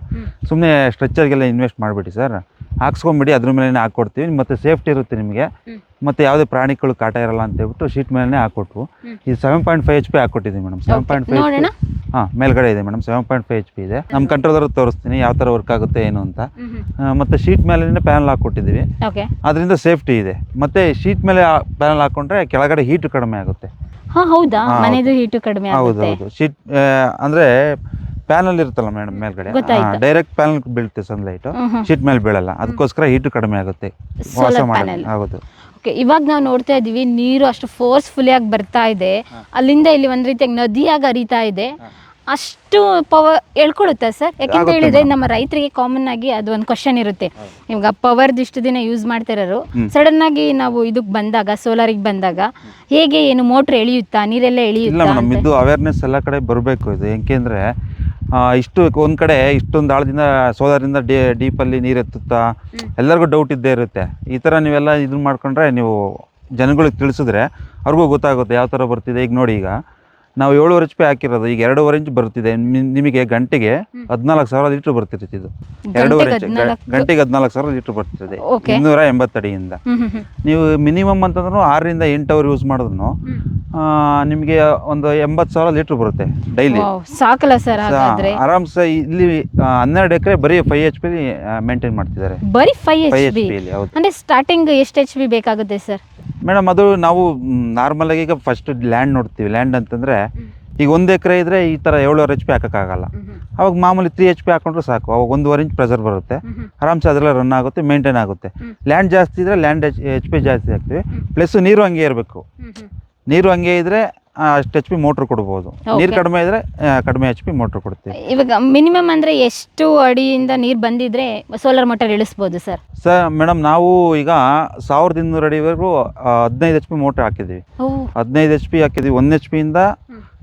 ಸುಮ್ಮನೆ ಸ್ಟ್ರೆಚ್ಚರ್ಗೆಲ್ಲ ಇನ್ವೆಸ್ಟ್ ಮಾಡಿಬಿಡಿ ಸರ್ ಹಾಕ್ಸ್ಕೊಂಬಿಡಿ ಅದ್ರ ಮೇಲೆ ಹಾಕ್ಕೊಡ್ತೀವಿ ಮತ್ತೆ ಸೇಫ್ಟಿ ಇರುತ್ತೆ ನಿಮಗೆ. ಮತ್ತೆ ಯಾವುದೇ ಪ್ರಾಣಿಗಳು ಕಾಟ ಇರಲ್ಲ ಅಂತ ಹೇಳ್ಬಿಟ್ಟು ಶೀಟ್ ಮೇಲೆ ಹಾಕ್ಕೊಟ್ವು ಹ್ಮ್. ಇದು seven point five H P ಹಾಕ್ಕೊಟ್ಟಿದ್ದೀವಿ madam seven point five. ಹಾಂ ಮೇಲ್ಗಡೆ ಇದೆ madam seven point five H P ಇದೆ. ನಮ್ಮ ಕಂಟ್ರೋಲರ್ ತೋರಿಸ್ತೀನಿ ಯಾವ ಥರ ವರ್ಕ್ ಆಗುತ್ತೆ ಏನು ಅಂತ. ಮತ್ತೆ ಶೀಟ್ ಮೇಲೆ ಪ್ಯಾನಲ್ ಹಾಕ್ಕೊಟ್ಟಿದ್ದೀವಿ ಅದರಿಂದ ಸೇಫ್ಟಿ ಇದೆ. ಮತ್ತೆ ಶೀಟ್ ಮೇಲೆ ಪ್ಯಾನಲ್ ಹಾಕೊಂಡ್ರೆ ಕೆಳಗಡೆ ಹೀಟ್ ಕಡಿಮೆ ಆಗುತ್ತೆ. ಹೌದಾ? ಹೀಟು ಕಡಿಮೆ ಹೌದು ಹೌದು. ಶೀಟ್ ಅಂದ್ರೆ ಪ್ಯಾನಲ್ ಇರುತ್ತಲ್ಲ ಮೇಡಮ್ ಮೇಲ್ಗಡೆ? ಡೈರೆಕ್ಟ್ ಪ್ಯಾನಲ್ ಬೀಳುತ್ತೆ ಸನ್ಲೈಟ್. ಶೀಟ್ ಮೇಲೆ ಬೀಳಲ್ಲ. ಅದಕ್ಕೋಸ್ಕರ ಹೀಟ್ ಕಡಿಮೆ ಆಗುತ್ತೆ. ವಾಸ ಪ್ಯಾನೆಲ್ ಓಕೆ ಇವಾಗ ನಾವು ನೋಡ್ತಾ ಇದೀವಿ ನೀರು ಅಷ್ಟು ಫೋರ್ಸ್ಫುಲಿ ಆಗಿ ಬರ್ತಾ ಇದೆ. ಅಲ್ಲಿಂದ ಇಲ್ಲಿ ಒಂದ್ ರೀತಿಯಾಗಿ ನದಿಯಾಗಿ ಹರಿತಾ ಇದೆ. ಅಷ್ಟು ಪವರ್ ಹೇಳ್ಕೊಳುತ್ತಾ ಸರ್ ಯಾಕೆಂತ ಹೇಳಿದ್ರೆ ನಮ್ಮ ರೈತರಿಗೆ ಕಾಮನ್ ಆಗಿ ಅದು ಒಂದು ಕ್ವಶನ್ ಇರುತ್ತೆ. ಇವಾಗ ಪವರ್ ಇಷ್ಟು ದಿನ ಯೂಸ್ ಮಾಡ್ತಿರೋರು. ಸಡನ್ ಆಗಿ ನಾವು ಇದಕ್ಕೆ ಬಂದಾಗ ಸೋಲಾರಿಗೆ ಬಂದಾಗ ಹೇಗೆ ಏನು ಮೋಟ್ರ್ ಎಳೆಯುತ್ತಾ ನೀರೆಲ್ಲ ಎಳೆಯುತ್ತಾ ಇದು ಅವೇರ್ನೆಸ್ ಎಲ್ಲ ಕಡೆ ಬರಬೇಕು ಇದು. ಯಾಕೆಂದ್ರೆ ಇಷ್ಟು ಒಂದ್ ಕಡೆ ಇಷ್ಟೊಂದು ಆಳದಿಂದ ಸೋದರಿಂದ ಡೀ ಡೀಪಲ್ಲಿ ನೀರು ಎತ್ತುತ್ತಾ ಎಲ್ಲರಿಗೂ ಡೌಟ್ ಇದ್ದೇ ಇರುತ್ತೆ. ಈ ಥರ ನೀವೆಲ್ಲ ಇದನ್ನ ಮಾಡ್ಕೊಂಡ್ರೆ ನೀವು ಜನಗಳಿಗೆ ತಿಳಿಸಿದ್ರೆ ಅವ್ರಿಗೂ ಗೊತ್ತಾಗುತ್ತೆ ಯಾವ ಥರ ಬರ್ತಿದೆ. ಈಗ ನೋಡಿ ಈಗ ನಾವು ಏಳುವರೆ ಎಚ್ ಪಿ ಹಾಕಿರೋದು ಈಗ ಎರಡೂವರೆ ಇಂಚ್ ಬರ್ತಿದೆ. ನಿಮಗೆ ಗಂಟೆಗೆ ಹದಿನಾಲ್ಕು ಸಾವಿರ ಲೀಟರ್ ಬರ್ತಿರ್ತಿದ್ದು ಎರಡೂವರೆ ಇಂಚ್? ಗಂಟೆಗೆ ಹದಿನಾಲ್ಕು ಸಾವಿರ ಲೀಟರ್ ಬರ್ತಿದೆ Okay. ಇನ್ನೂರ ಎಂಬತ್ತಡಿಯಿಂದ ಹ್ಮ್ ಹ್ಮ್ ಹ್ಮ್. ನೀವು ಮಿನಿಮಮ್ ಅಂತಂದ್ರೂ ಆರರಿಂದ ಎಂಟು ಅವರ್ ಯೂಸ್ ಮಾಡಿದ್ರು ನಿಮಗೆ ಒಂದು ಎಂಬತ್ತು ಸಾವಿರ ಲೀಟ್ರ್ ಬರುತ್ತೆ ಡೈಲಿ. ಸಾಕಲ್ಲ ಸರ್ ಹಾಗಾದ್ರೆ? ಆರಾಮ್ಸೆ ಇಲ್ಲಿ ಆ, ಹನ್ನೆರಡು ಎಕರೆ ಬರೀ ಫೈವ್ ಎಚ್ ಪಿ ಮೇಂಟೈನ್ ಮಾಡ್ತಿದ್ದಾರೆ. ಬರೀ ಫೈವ್ ಫೈವ್ ಎಚ್ ಪಿ ಹೌದು. ಅಂದ್ರೆ ಸ್ಟಾರ್ಟಿಂಗ್ ಎಷ್ಟು ಎಚ್ ಪಿ ಬೇಕಾಗುತ್ತೆ ಸರ್ ಮೇಡಮ್ ಅದು ನಾವು ನಾರ್ಮಲ್ ಆಗಿ ಈಗ ಫಸ್ಟ್ ಲ್ಯಾಂಡ್ ನೋಡ್ತೀವಿ. ಲ್ಯಾಂಡ್ ಅಂತಂದ್ರೆ ಈಗ ಒಂದು ಎಕರೆ ಇದ್ರೆ ಈ ಥರ ಏಳುವರೆ ಎಚ್ ಪಿ ಹಾಕೋಕ್ಕಾಗಲ್ಲ. ಅವಾಗ ಮಾಮೂಲಿ ತ್ರೀ ಎಚ್ ಪಿ ಹಾಕೊಂಡ್ರೆ ಸಾಕು. ಅವಾಗ ಒಂದೂವರೆ ಇಂಚ್ ಪ್ರೆಸರ್ ಬರುತ್ತೆ. ಆರಾಮ್ಸೆ ಅದ್ರಲ್ಲಿ ರನ್ ಆಗುತ್ತೆ ಮೇಂಟೈನ್ ಆಗುತ್ತೆ. ಲ್ಯಾಂಡ್ ಜಾಸ್ತಿ ಇದ್ರೆ ಲ್ಯಾಂಡ್ ಎಚ್ ಎಚ್ ಪಿ ಜಾಸ್ತಿ ಹಾಕ್ತೀವಿ. ಪ್ಲಸ್ ನೀರು ಹಂಗೆ ಇರಬೇಕು. ನೀರು ಹಂಗೆ ಇದ್ರೆ ಅಷ್ಟು ಎಚ್ ಪಿ ಮೋಟ್ರ್ ಕೊಡ್ಬೋದು. ನೀರು ಕಡಿಮೆ ಇದ್ರೆ ಆ, ಕಡಿಮೆ ಎಚ್ ಪಿ ಮೋಟ್ರ್ ಕೊಡ್ತೀವಿ. ಇವಾಗ ಮಿನಿಮಮ್ ಅಂದ್ರೆ ಎಷ್ಟು ಅಡಿಯಿಂದ ನೀರು ಬಂದಿದ್ರೆ ಸೋಲಾರ್ ಮೋಟರ್ ಇಳಿಸ್ಬೋದು ಸರ್ ಸರ್ ಮೇಡಮ್ ನಾವು ಈಗ ಸಾವಿರದ ಇನ್ನೂರು ಅಡಿವರೆಗೂ ಹದಿನೈದು ಎಚ್ ಪಿ ಮೋಟ್ರ್ ಹಾಕಿದ್ದೀವಿ. ಓ. ಹದಿನೈದು ಎಚ್ ಪಿ ಹಾಕಿದ್ದೀವಿ. ಒಂದು ಎಚ್ ಇಂದ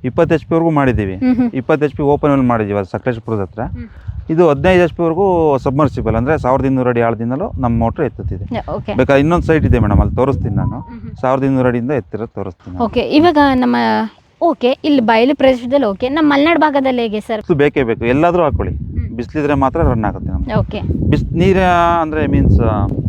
ಇಪ್ಪತ್ತು ಎಚ್ ಪಿವರೆಗೂ ಮಾಡಿದ್ದೀವಿ. ಹ್ಮ್ ಹ್ಮ್. ಇಪ್ಪತ್ತು ಎಚ್ ಪಿ ಓಪನ್ ಅಲ್ಲಿ ಮಾಡಿದ್ದೀವಿ ಅದು ಸಕಲೇಶ್ಪುರದ ಹತ್ರ. ಹ್ಮ್. ಇದು ಹದಿನೈದು ಎಚ್ ಪಿವರೆಗೂ ಸಬ್ಮರ್ಸಿಬಲ್ ಅಂದರೆ ಸಾವಿರದ ಇನ್ನೂರ ಅಡಿ ಆಳದಿಂದಲೂ ನಮ್ಮ ಮೋಟ್ರ್ ಎತ್ತುತ್ತಿದೆ. ಓಕೆ ಬೇಕಾದ್ರೆ ಇನ್ನೊಂದು ಸೈಟ್ ಇದೆ ಮೇಡಮ್ ಅಲ್ಲಿ ತೋರಿಸ್ತೀನಿ ನಾನು. ಸಾವಿರದ ಇನ್ನೂರ ಅಡಿಯಿಂದ ಎತ್ತಿರೋದು ತೋರಿಸ್ತೀನಿ ಓಕೆ ಇವಾಗ ನಮ್ಮ ಓಕೆ ಇಲ್ಲಿ ಬಯಲು ಪ್ರದೇಶದಲ್ಲಿ ಓಕೆ. ನಮ್ಮ ಮಲೆನಾಡು ಭಾಗದಲ್ಲಿ ಹೇಗೆ ಸರ್? ಇದು ಬೇಕೇ ಬೇಕು. ಎಲ್ಲಾದರೂ ಹಾಕೊಳ್ಳಿ. ಬಿಸಿಲಿದ್ರೆ ಮಾತ್ರ ರನ್ ಆಗುತ್ತೆ ನಮ್ಗೆ. ಓಕೆ. ಬಿಸ್ ನೀರು ಅಂದರೆ ಮೀನ್ಸ್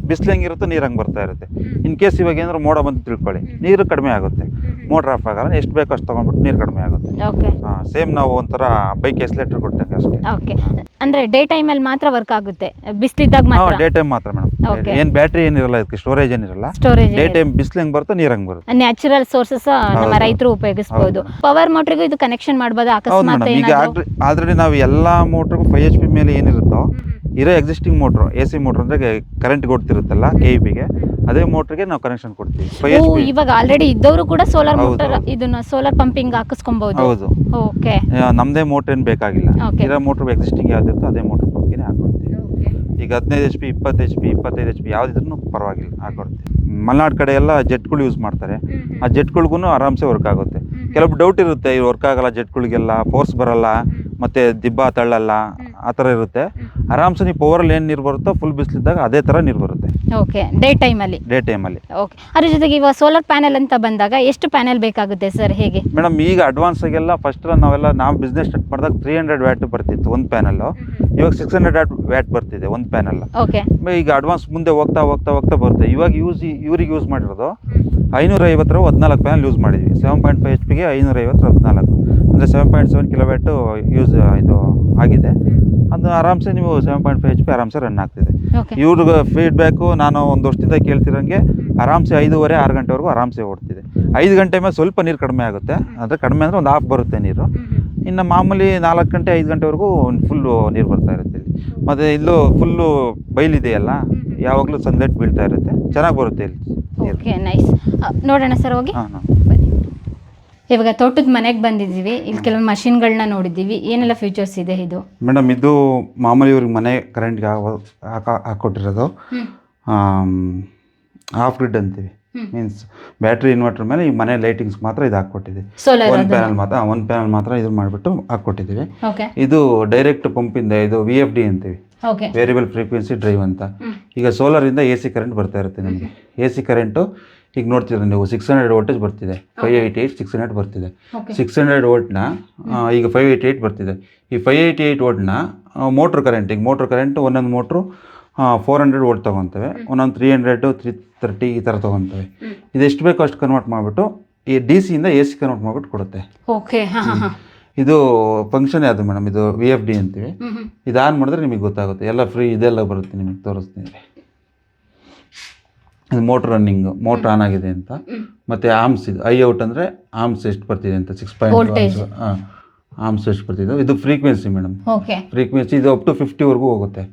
ಬಿಸಿಲು ಹೆಂಗಿರುತ್ತೋ ನೀರು ಹಂಗೆ ಬರ್ತಾ ಇರುತ್ತೆ. ಇನ್ ಕೇಸ್ ಇವಾಗ ಏನಾದ್ರು ಮೋಡ ಬಂದು ತಿಳ್ಕೊಳ್ಳಿ. ನೀರು ಕಡಿಮೆ ಆಗುತ್ತೆ. ಮೋಟ್ರ್ ಆಫ್ ಆಗಲ್ಲ. ಎಷ್ಟು ಬೇಕೋ ಅಷ್ಟು ತೊಗೊಂಡ್ಬಿಟ್ಟು ನೀರು ಕಡಿಮೆ ಆಗುತ್ತೆ. ಓಕೆ. ಸೇಮ್ ನಾವು ಒಂಥರ ಬೈಕ್ ಎಸ್ಲೇಟರ್ ಕೊಡ್ತೇವೆ ಅಷ್ಟೇ. ಓಕೆ. ಅಂದ್ರೆ ಡೇ ಟೈಮಲ್ಲಿ ಮಾತ್ರ ವರ್ಕ್ ಆಗುತ್ತೆ? ಬಿಸಿಲಿದ್ದಾಗ ಹಾಂ ಮಾತ್ರ? ಡೇ ಟೈಮ್ ಮಾತ್ರ ಮೇಡಮ್. ಏನು ಬ್ಯಾಟ್ರಿ ಏನಿರಲ್ಲ ಇದಕ್ಕೆ ಸ್ಟೋರೇಜ್ ಏನಿರಲ್ಲ. ಸ್ಟೋರೇಜ್ ಡೇ ಟೈಮ್ ಬಿಸಿಲು ಹೆಂಗೆ ಬರುತ್ತೋ ನೀರು ಹಂಗೆ ಬರುತ್ತೆ. ನ್ಯಾಚುರಲ್ ಸೋರ್ಸಸ್ ನಮ್ಮ. ರೈತರು ಉಪಯೋಗಿಸಬಹುದು ಹೌದು. ಪವರ್ ಮೋಟರ್ಗೂ ಇದು ಕನೆಕ್ಷನ್ ಮಾಡಬಹುದು ಹೌದು ಅಕಸ್ಮಾತ್ ಮೇಡಮ್ ಈಗ ಏನಾದ್ರು? ಆಲ್ರೆಡಿ ನಾವು ಎಲ್ಲ ಮೋಟರ್ ಫೈವ್ ಎಚ್ ಪಿ ಮೇಲೆ ಏನಿರುತ್ತೋ ಇರೋ existing motor A C motor ಅಂದ್ರೆ ಕರೆಂಟ್ ಕೊಡ್ತಿರುತ್ತಲ್ಲ ಕೆ ಇ ಪಿಗೆ ಅದೇ ಮೋಟ್ರಿಗೆ ನಾವು ಕನೆಕ್ಷನ್ ಕೊಡ್ತೀವಿ. ಫೈವ್ ಓ ಎಚ್ ಪಿ ಇವಾಗ ಆಲ್ರೆಡಿ ಇದ್ದವರು ಕೂಡ ಸೋಲಾರ್ ಹೌದು, ಮೋಟರ್ ಹೌದು. ಇದನ್ನ ಸೋಲಾರ್ ಪಂಪಿಂಗ್ ಹಾಕಿಸ್ಕೊಬಹುದು ಹೌದು. ಓಕೆ. ಆ, ನಮ್ದೇ ಮೋಟ್ರ್ ಏನು ಬೇಕಾಗಿಲ್ಲ. Okay. ಇರೋ ಮೋಟ್ರ್ ಎಕ್ಸಿಸ್ಟಿಂಗ್ ಯಾವ್ದಿರುತ್ತೋ ಅದೇ ಮೋಟ್ರ್ ಪಂಪಿನೇ ಹಾಕೊಡ್ತೀವಿ. ಈಗ ಹದಿನೈದು ಎಚ್ ಪಿ ಇಪ್ಪತ್ತು ಎಚ್ ಪಿ ಇಪ್ಪತ್ತೈದು ಎಚ್ ಪಿ ಯಾವ್ದಿದ್ರು ಪರವಾಗಿಲ್ಲ ಹಾಕೊಡ್ತೀವಿ. ಮಲೆನಾಡು ಕಡೆ ಎಲ್ಲ ಜೆಟ್ಗಳು ಯೂಸ್ ಮಾಡ್ತಾರೆ. ಆ ಜೆಟ್ಗಳಿಗೂ ಆರಾಮ್ಸೆ ವರ್ಕ್ ಆಗುತ್ತೆ. ಕೆಲವು ಡೌಟ್ ಇರುತ್ತೆ ಇವು ವರ್ಕ್ ಆಗಲ್ಲ ಜೆಟ್ಗಳಿಗೆಲ್ಲ ಫೋರ್ಸ್ ಬರಲ್ಲ ಮತ್ತೆ ದಿಬ್ಬ ತಳ್ಳಲ್ಲ ಆ ಥರ ಇರುತ್ತೆ. ಆರಾಮ್ಸೆ ನೀವು ಪವರಲ್ಲಿ ಏನು ನೀರು ಬರುತ್ತೋ ಫುಲ್ ಬಿಸಿಲಿದ್ದಾಗ ಅದೇ ಥರ ನೀರು ಬರುತ್ತೆ. ಓಕೆ ಡೇ ಟೈಮಲ್ಲಿ ಡೇ ಟೈಮಲ್ಲಿ ಓಕೆ ಅದ್ರ ಜೊತೆಗೆ ಇವಾಗ ಸೋಲಾರ್ ಪ್ಯಾನೆಲ್ ಅಂತ ಬಂದಾಗ ಎಷ್ಟು ಪ್ಯಾನೆಲ್ ಬೇಕಾಗುತ್ತೆ ಸರ್ ಹೇಗೆ? ಮೇಡಮ್ ಈಗ ಅಡ್ವಾನ್ಸ್ ಆಗೆಲ್ಲ ಫಸ್ಟ್ ನಾವೆಲ್ಲ ನಾವು ಬಿಸ್ನೆಸ್ ಸ್ಟಾರ್ಟ್ ಮಾಡಿದಾಗ ತ್ರೀ ಹಂಡ್ರೆಡ್ ವ್ಯಾಟ್ ಬರ್ತಿತ್ತು ಒಂದು ಪ್ಯಾನಲ್ಲು ಇವಾಗ ಸಿಕ್ಸ್ ಹಂಡ್ರೆಡ್ ವ್ಯಾಟ್ ವ್ಯಾಟ್ ಬರ್ತಿದೆ ಒಂದು ಪ್ಯಾನಲ್ ಓಕೆ ಈಗ ಅಡ್ವಾನ್ಸ್ ಮುಂದೆ ಹೋಗ್ತಾ ಹೋಗ್ತಾ ಹೋಗ್ತಾ ಬರುತ್ತೆ. ಇವಾಗ ಯೂಸ್ ಇವ್ರಿಗೆ ಯೂಸ್ ಮಾಡಿರೋದು ಐನೂರ ಐವತ್ತರ ಹದಿನಾಲ್ಕು ಪ್ಯಾನಲ್ ಯೂಸ್ ಮಾಡಿದ್ವಿ. ಸೆವೆನ್ ಪಾಯಿಂಟ್ ಫೈವ್ ಎಚ್ ಪಿಗೆ ಐನೂರ ಐವತ್ತರ ಹದಿನಾಲ್ಕು. ಅಂದರೆ seven point seven kilowatt use ಇದು ಆಗಿದೆ. ಅದು ಆರಾಮ್ಸೆ ನೀವು seven point five H P ಆರಾಮ್ಸೆ ರನ್ ಆಗ್ತಿದೆ. ಇವ್ರ ಇವ್ರಿಗೆ ಫೀಡ್ಬ್ಯಾಕು ನಾನು ಒಂದು ವರ್ಷದಿಂದ ಕೇಳ್ತಿರೋಂಗೆ ಆರಾಮ್ಸೆ ಐದೂವರೆ ಆರು ಗಂಟೆವರೆಗೂ ಆರಾಮ್ಸೆ ಓಡ್ತಿದೆ. ಐದು ಗಂಟೆ ಮೇಲೆ ಸ್ವಲ್ಪ ನೀರು ಕಡಿಮೆ ಆಗುತ್ತೆ. ಅಂದರೆ ಕಡಿಮೆ ಅಂದರೆ ಒಂದು ಹಾಫ್ ಬರುತ್ತೆ ನೀರು. ಇನ್ನು ಮಾಮೂಲಿ ನಾಲ್ಕು ಗಂಟೆ ಐದು ಗಂಟೆವರೆಗೂ ಫುಲ್ಲು ನೀರು ಬರ್ತಾ ಇರುತ್ತೆ ಇಲ್ಲಿ. ಮತ್ತು ಇಲ್ಲೂ ಫುಲ್ಲು ಬೈಲಿದೆಯಲ್ಲ ಯಾವಾಗಲೂ ಸನ್ಲೈಟ್ ಬೀಳ್ತಾ ಇರುತ್ತೆ. ಚೆನ್ನಾಗಿ ಬರುತ್ತೆ ಇಲ್ಲಿ ಓಕೆ ನೈಸ್ ನೋಡೋಣ ಸರ್ ಹೋಗಿ. ಹಾಂ. ಇವಾಗ ತೋಟದ ಮನೆಗೆ ಬಂದಿದ್ದೀವಿ. ಇಲ್ಲಿ ಕೆಲವು ಮಷಿನ್ಗಳನ್ನ ನೋಡಿದ್ದೀವಿ. ಏನೆಲ್ಲ ಫೀಚರ್ಸ್ ಇದೆ ಇದು? ಮೇಡಮ್ ಇದು ಮಾಮೂಲಿ ಇವ್ರಿಗೆ ಮನೆ ಕರೆಂಟ್ಗೆ ಹಾಕೊಟ್ಟಿರೋದು. ಆಫ್ ಗ್ರಿಡ್ ಅಂತೀವಿ. ಮೀನ್ಸ್ ಬ್ಯಾಟ್ರಿ ಇನ್ವರ್ಟರ್ ಮೇಲೆ ಈ ಮನೆ ಲೈಟಿಂಗ್ಸ್ ಮಾತ್ರ ಇದು ಹಾಕೊಟ್ಟಿದೆ ಒನ್ ಒಂದು ಪ್ಯಾನಲ್ ಮಾತ್ರ ಒಂದು ಪ್ಯಾನಲ್ ಮಾತ್ರ ಇದು ಮಾಡಿಬಿಟ್ಟು ಹಾಕ್ಕೊಟ್ಟಿದ್ದೀವಿ. ಇದು ಡೈರೆಕ್ಟ್ ಪಂಪಿಂದ ಇದು ವಿ ಎಫ್ ಡಿ ಅಂತೀವಿ. ವೇರಿಯಬಲ್ ಫ್ರೀಕ್ವೆನ್ಸಿ ಡ್ರೈವ್ ಅಂತ. ಈಗ ಸೋಲಾರಿಂದ ಎ ಸಿ ಕರೆಂಟ್ ಬರ್ತಾ ಇರುತ್ತೆ ನಿಮಗೆ. ಎ ಸಿ ಕರೆಂಟು ಈಗ ನೋಡ್ತೀರ ನೀವು ಸಿಕ್ಸ್ ಹಂಡ್ರೆಡ್ ವೋಲ್ಟೇಜ್ ಬರ್ತಿದೆ five eighty eight six hundred ಬರ್ತಿದೆ. ಸಿಕ್ಸ್ ಹಂಡ್ರೆಡ್ ವೋಲ್ಟ್ನ ಈಗ ಫೈವ್ ಏಯ್ಟಿ ಏಯ್ಟ್ ಬರ್ತಿದೆ. ಈ ಫೈವ್ ಏಯ್ಟಿ ಏಯ್ಟ್ ವೋಲ್ಟ್ನ ಮೋಟ್ರ್ ಕರೆಂಟ್ ಈಗ ಮೋಟ್ರ್ ಕರೆಂಟ್ ಒಂದೊಂದು ಮೋಟ್ರು ಫೋರ್ ಹಂಡ್ರೆಡ್ ವೋಲ್ಟ್ ತೊಗೊತವೆ. ಒಂದೊಂದು ತ್ರೀ ಹಂಡ್ರೆಡು ತ್ರೀ ತರ್ಟಿ ಈ ಥರ ತೊಗೊತವೆ. ಇದೆಷ್ಟು ಎಷ್ಟು ಬೇಕೋ ಅಷ್ಟು ಕನ್ವರ್ಟ್ ಮಾಡಿಬಿಟ್ಟು ಈ ಡಿ ಸಿಯಿಂದ ಎ ಸಿ ಕನ್ವರ್ಟ್ ಮಾಡಿಬಿಟ್ಟು ಕೊಡುತ್ತೆ. ಓಕೆ ಇದು ಫಂಕ್ಷನ್ ಯಾವುದು ಮೇಡಮ್ ಇದು ವಿ ಎಫ್ ಡಿ ಅಂತೀವಿ. ಇದು ಆನ್ ಮಾಡಿದ್ರೆ ನಿಮಗೆ ಗೊತ್ತಾಗುತ್ತೆ. ಎಲ್ಲ ಫ್ರೀ ಇದೆಲ್ಲ ಬರುತ್ತೆ ನಿಮಗೆ ತೋರಿಸ್ತೀನಿ. ಮೋಟ್ರ್ ರನ್ನಿಂಗ್ ಮೋಟ್ರ್ ಆನ್ ಆಗಿದೆ ಅಂತ. ಮತ್ತೆ ಆರ್ಮ್ಸ್ ಇದು ಐ ಔಟ್ ಅಂದರೆ ಆರ್ಮ್ಸ್ ಎಷ್ಟು ಬರ್ತಿದೆ ಅಂತ ಸಿಕ್ಸ್ ಪಾಯಿಂಟ್ ಆರ್ಮ್ಸ್ ಹಾಂ ಆಮ್ಸ್ ಎಷ್ಟು ಬರ್ತಿದೆ ಇದು ಫ್ರೀಕ್ವೆನ್ಸಿ ಮೇಡಮ್ ಫ್ರೀಕ್ವೆನ್ಸಿ ಇದು ಅಪ್ ಟು ಫಿಫ್ಟಿವರೆಗೂ ಹೋಗುತ್ತೆ.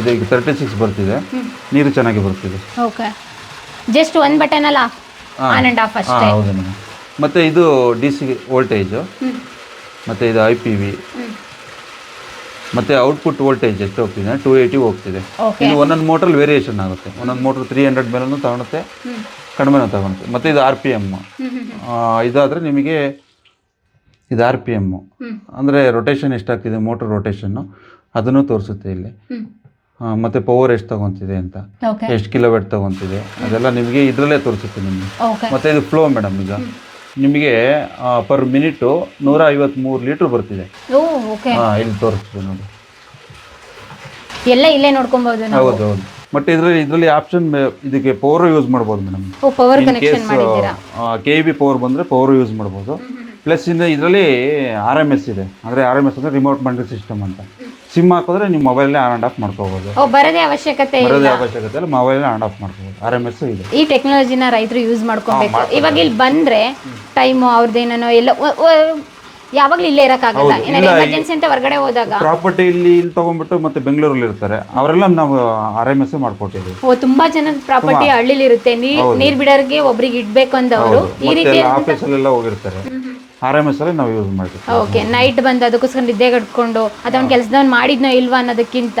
ಇದು ಈಗ ತರ್ಟಿ ಸಿಕ್ಸ್ ಬರ್ತಿದೆ ನೀರು ಚೆನ್ನಾಗಿ ಬರ್ತಿದೆ. ಓಕೆ ಜಸ್ಟ್ ಒಂದು ಬಟನ್ ಅಲ್ಲ? ಆನ್ ಅಂಡ್ ಆಫ್ ಅಷ್ಟೇ. ಹೌದು ಮೇಡಮ್ ಮತ್ತೆ ಇದು ಡಿ ಸಿ ವೋಲ್ಟೇಜು. ಮತ್ತು ಇದು ಐ ಪಿ ವಿ. ಮತ್ತು ಔಟ್ಪುಟ್ ವೋಲ್ಟೇಜ್ ಎಷ್ಟು ಹೋಗ್ತಿದೆ? ಟೂ ಏಯ್ಟಿ ಹೋಗ್ತಿದೆ. ಇದು ಒಂದೊಂದು ಮೋಟ್ರಲ್ಲಿ ವೇರಿಯೇಷನ್ ಆಗುತ್ತೆ. ಒಂದೊಂದು ಮೋಟ್ರ್ ತ್ರೀ ಹಂಡ್ರೆಡ್ ಮೇಲೂ ತಗೊಳುತ್ತೆ. ಕಡಿಮೆನೂ ತಗೊಳುತ್ತೆ. ಮತ್ತೆ ಇದು ಆರ್ ಪಿ ಎಂ ಇದಾದರೆ ನಿಮಗೆ ಇದು ಆರ್ ಪಿ ಎಮ್ಮು. ಅಂದರೆ ರೊಟೇಷನ್ ಎಷ್ಟಾಗ್ತಿದೆ? ಮೋಟ್ರ್ ರೊಟೇಷನ್ನು ಅದನ್ನು ತೋರಿಸುತ್ತೆ ಇಲ್ಲಿ. ಮತ್ತೆ ಪವರ್ ಎಷ್ಟು ತಗೊಂತಿದೆ ಅಂತ. ಎಷ್ಟು ಕಿಲೋವ್ಯಾಟ್ ತಗೊಂತಿದೆ ಅದೆಲ್ಲ ನಿಮಗೆ ಇದರಲ್ಲೇ ತೋರಿಸುತ್ತೆ ನಿಮಗೆ. ಮತ್ತು ಇದು ಫ್ಲೋ ಮೇಡಮ್ ಈಗ. ನಿಮಗೆ ಪರ್ ಮಿನಿಟು ನೂರ ಐವತ್ತ್ಮೂರು ಲೀಟ್ರ್ ಬರ್ತಿದೆ. Oh okay. ಹಾಂ ಇಲ್ಲಿ ತೋರಿಸ್ತೀವಿ ನೋಡಿ. ಎಲ್ಲ ಇಲ್ಲೇ ನೋಡ್ಕೊಬಹುದು ನಾವು? ಹೌದು ಹೌದು. ಬಟ್ ಇದರಲ್ಲಿ ಇದರಲ್ಲಿ ಆಪ್ಷನ್ ಇದಕ್ಕೆ ಪವರ್ ಯೂಸ್ ಮಾಡ್ಬೋದು ಮೇಡಮ್ ಪವರ್ ಕನೆಕ್ಷನ್ ಮಾಡಿದ್ದೀರಾ? ಕೆ ಬಿ ಪವರ್ ಬಂದರೆ ಪವರ್ ಯೂಸ್ ಮಾಡ್ಬೋದು. ಪ್ಲಸ್ ಇಂದ ಇದರಲ್ಲಿ ಆರ್ ಎಂ ಎಸ್ ಇದೆ. ಅಂದರೆ ಆರ್ ಎಂ ಎಸ್ ಅಂದರೆ ರಿಮೋಟ್ ಮಂಡಲ್ ಸಿಸ್ಟಮ್ ಅಂತ. ಸಿಮ್ ಹಾಕಿದ್ರೆ ನಿಮ್ಮ ಮೊಬೈಲೇ ಆನ್ ಆ್ಯಂಡ್ ಆಫ್ ಮಾಡ್ಕೋಬೋದು. ಓ ಬರದೇ ಅವಶ್ಯಕತೆ ಬರೋದೇ ಅವಶ್ಯಕತೆ ಇಲ್ಲ. ಮೊಬೈಲ್ ಆನ್ ಆಫ್ ಮಾಡ್ಕೋಬೋದು. ಆರ್ ಎಂ ಎಸ್ ಇದೆ. ಈ ಟೆಕ್ನಾಲಜಿನ ರೈತರು ಯೂಸ್ ಮಾಡ್ಕೊಬೇಕು. ಇವಾಗ ಇಲ್ಲಿ ಬಂದ್ರೆ ಟೈಮು ಅವ್ರದ್ದೇನೋ ಎಲ್ಲ ಯಾವಾಗಲೂ ಇಲ್ಲೇ ಇರಕ್ಕಾಗಲ್ಲ. ಏನಾದ್ರು ಎಮರ್ಜೆನ್ಸಿ ಅಂತ ಹೊರಗಡೆ ಹೋದಾಗ. ಪ್ರಾಪರ್ಟಿ ಇಲ್ಲಿ ಇಲ್ಲಿ ತಗೊಂಡ್ಬಿಟ್ಟು ಮತ್ತೆ ಬೆಂಗಳೂರಲ್ಲಿ ಇರ್ತಾರೆ. ಅವರೆಲ್ಲ ನಾವು ಆರ್ ಎಂ ಎಸ್ ಮಾಡ್ಕೊಟ್ಟಿದ್ದೀವಿ. ಓ ತುಂಬಾ ಜನದ ಪ್ರಾಪರ್ಟಿ ಹಳ್ಳಿಲಿ ಇರುತ್ತೆ ನೀರ್ ನೀರ್ ಬಿಡೋರ್ಗೆ ಒಬ್ರಿಗೆ ಇಡ್ಬೇಕು ಅಂದವರು. ಈ ರೀತಿ ಆಫೀಸಲ್ಲೆಲ್ಲ ಹೋಗಿರ್ತಾರೆ. ಆರ್ ಎಂ ಎಸ್ ಅಲ್ಲಿ ನಾವು ಯೂಸ್ ಮಾಡ್ತೀವಿ ಓಕೆ ನೈಟ್ ಬಂದು ಅದಕ್ಕೋಸ್ಕರ ನಿದ್ದೆ ಕಟ್ಕೊಂಡು ಅದನ್ನ ಕೆಲಸದವ್ನು ಮಾಡಿದ್ನೋ ಇಲ್ವಾ ಅನ್ನೋದಕ್ಕಿಂತ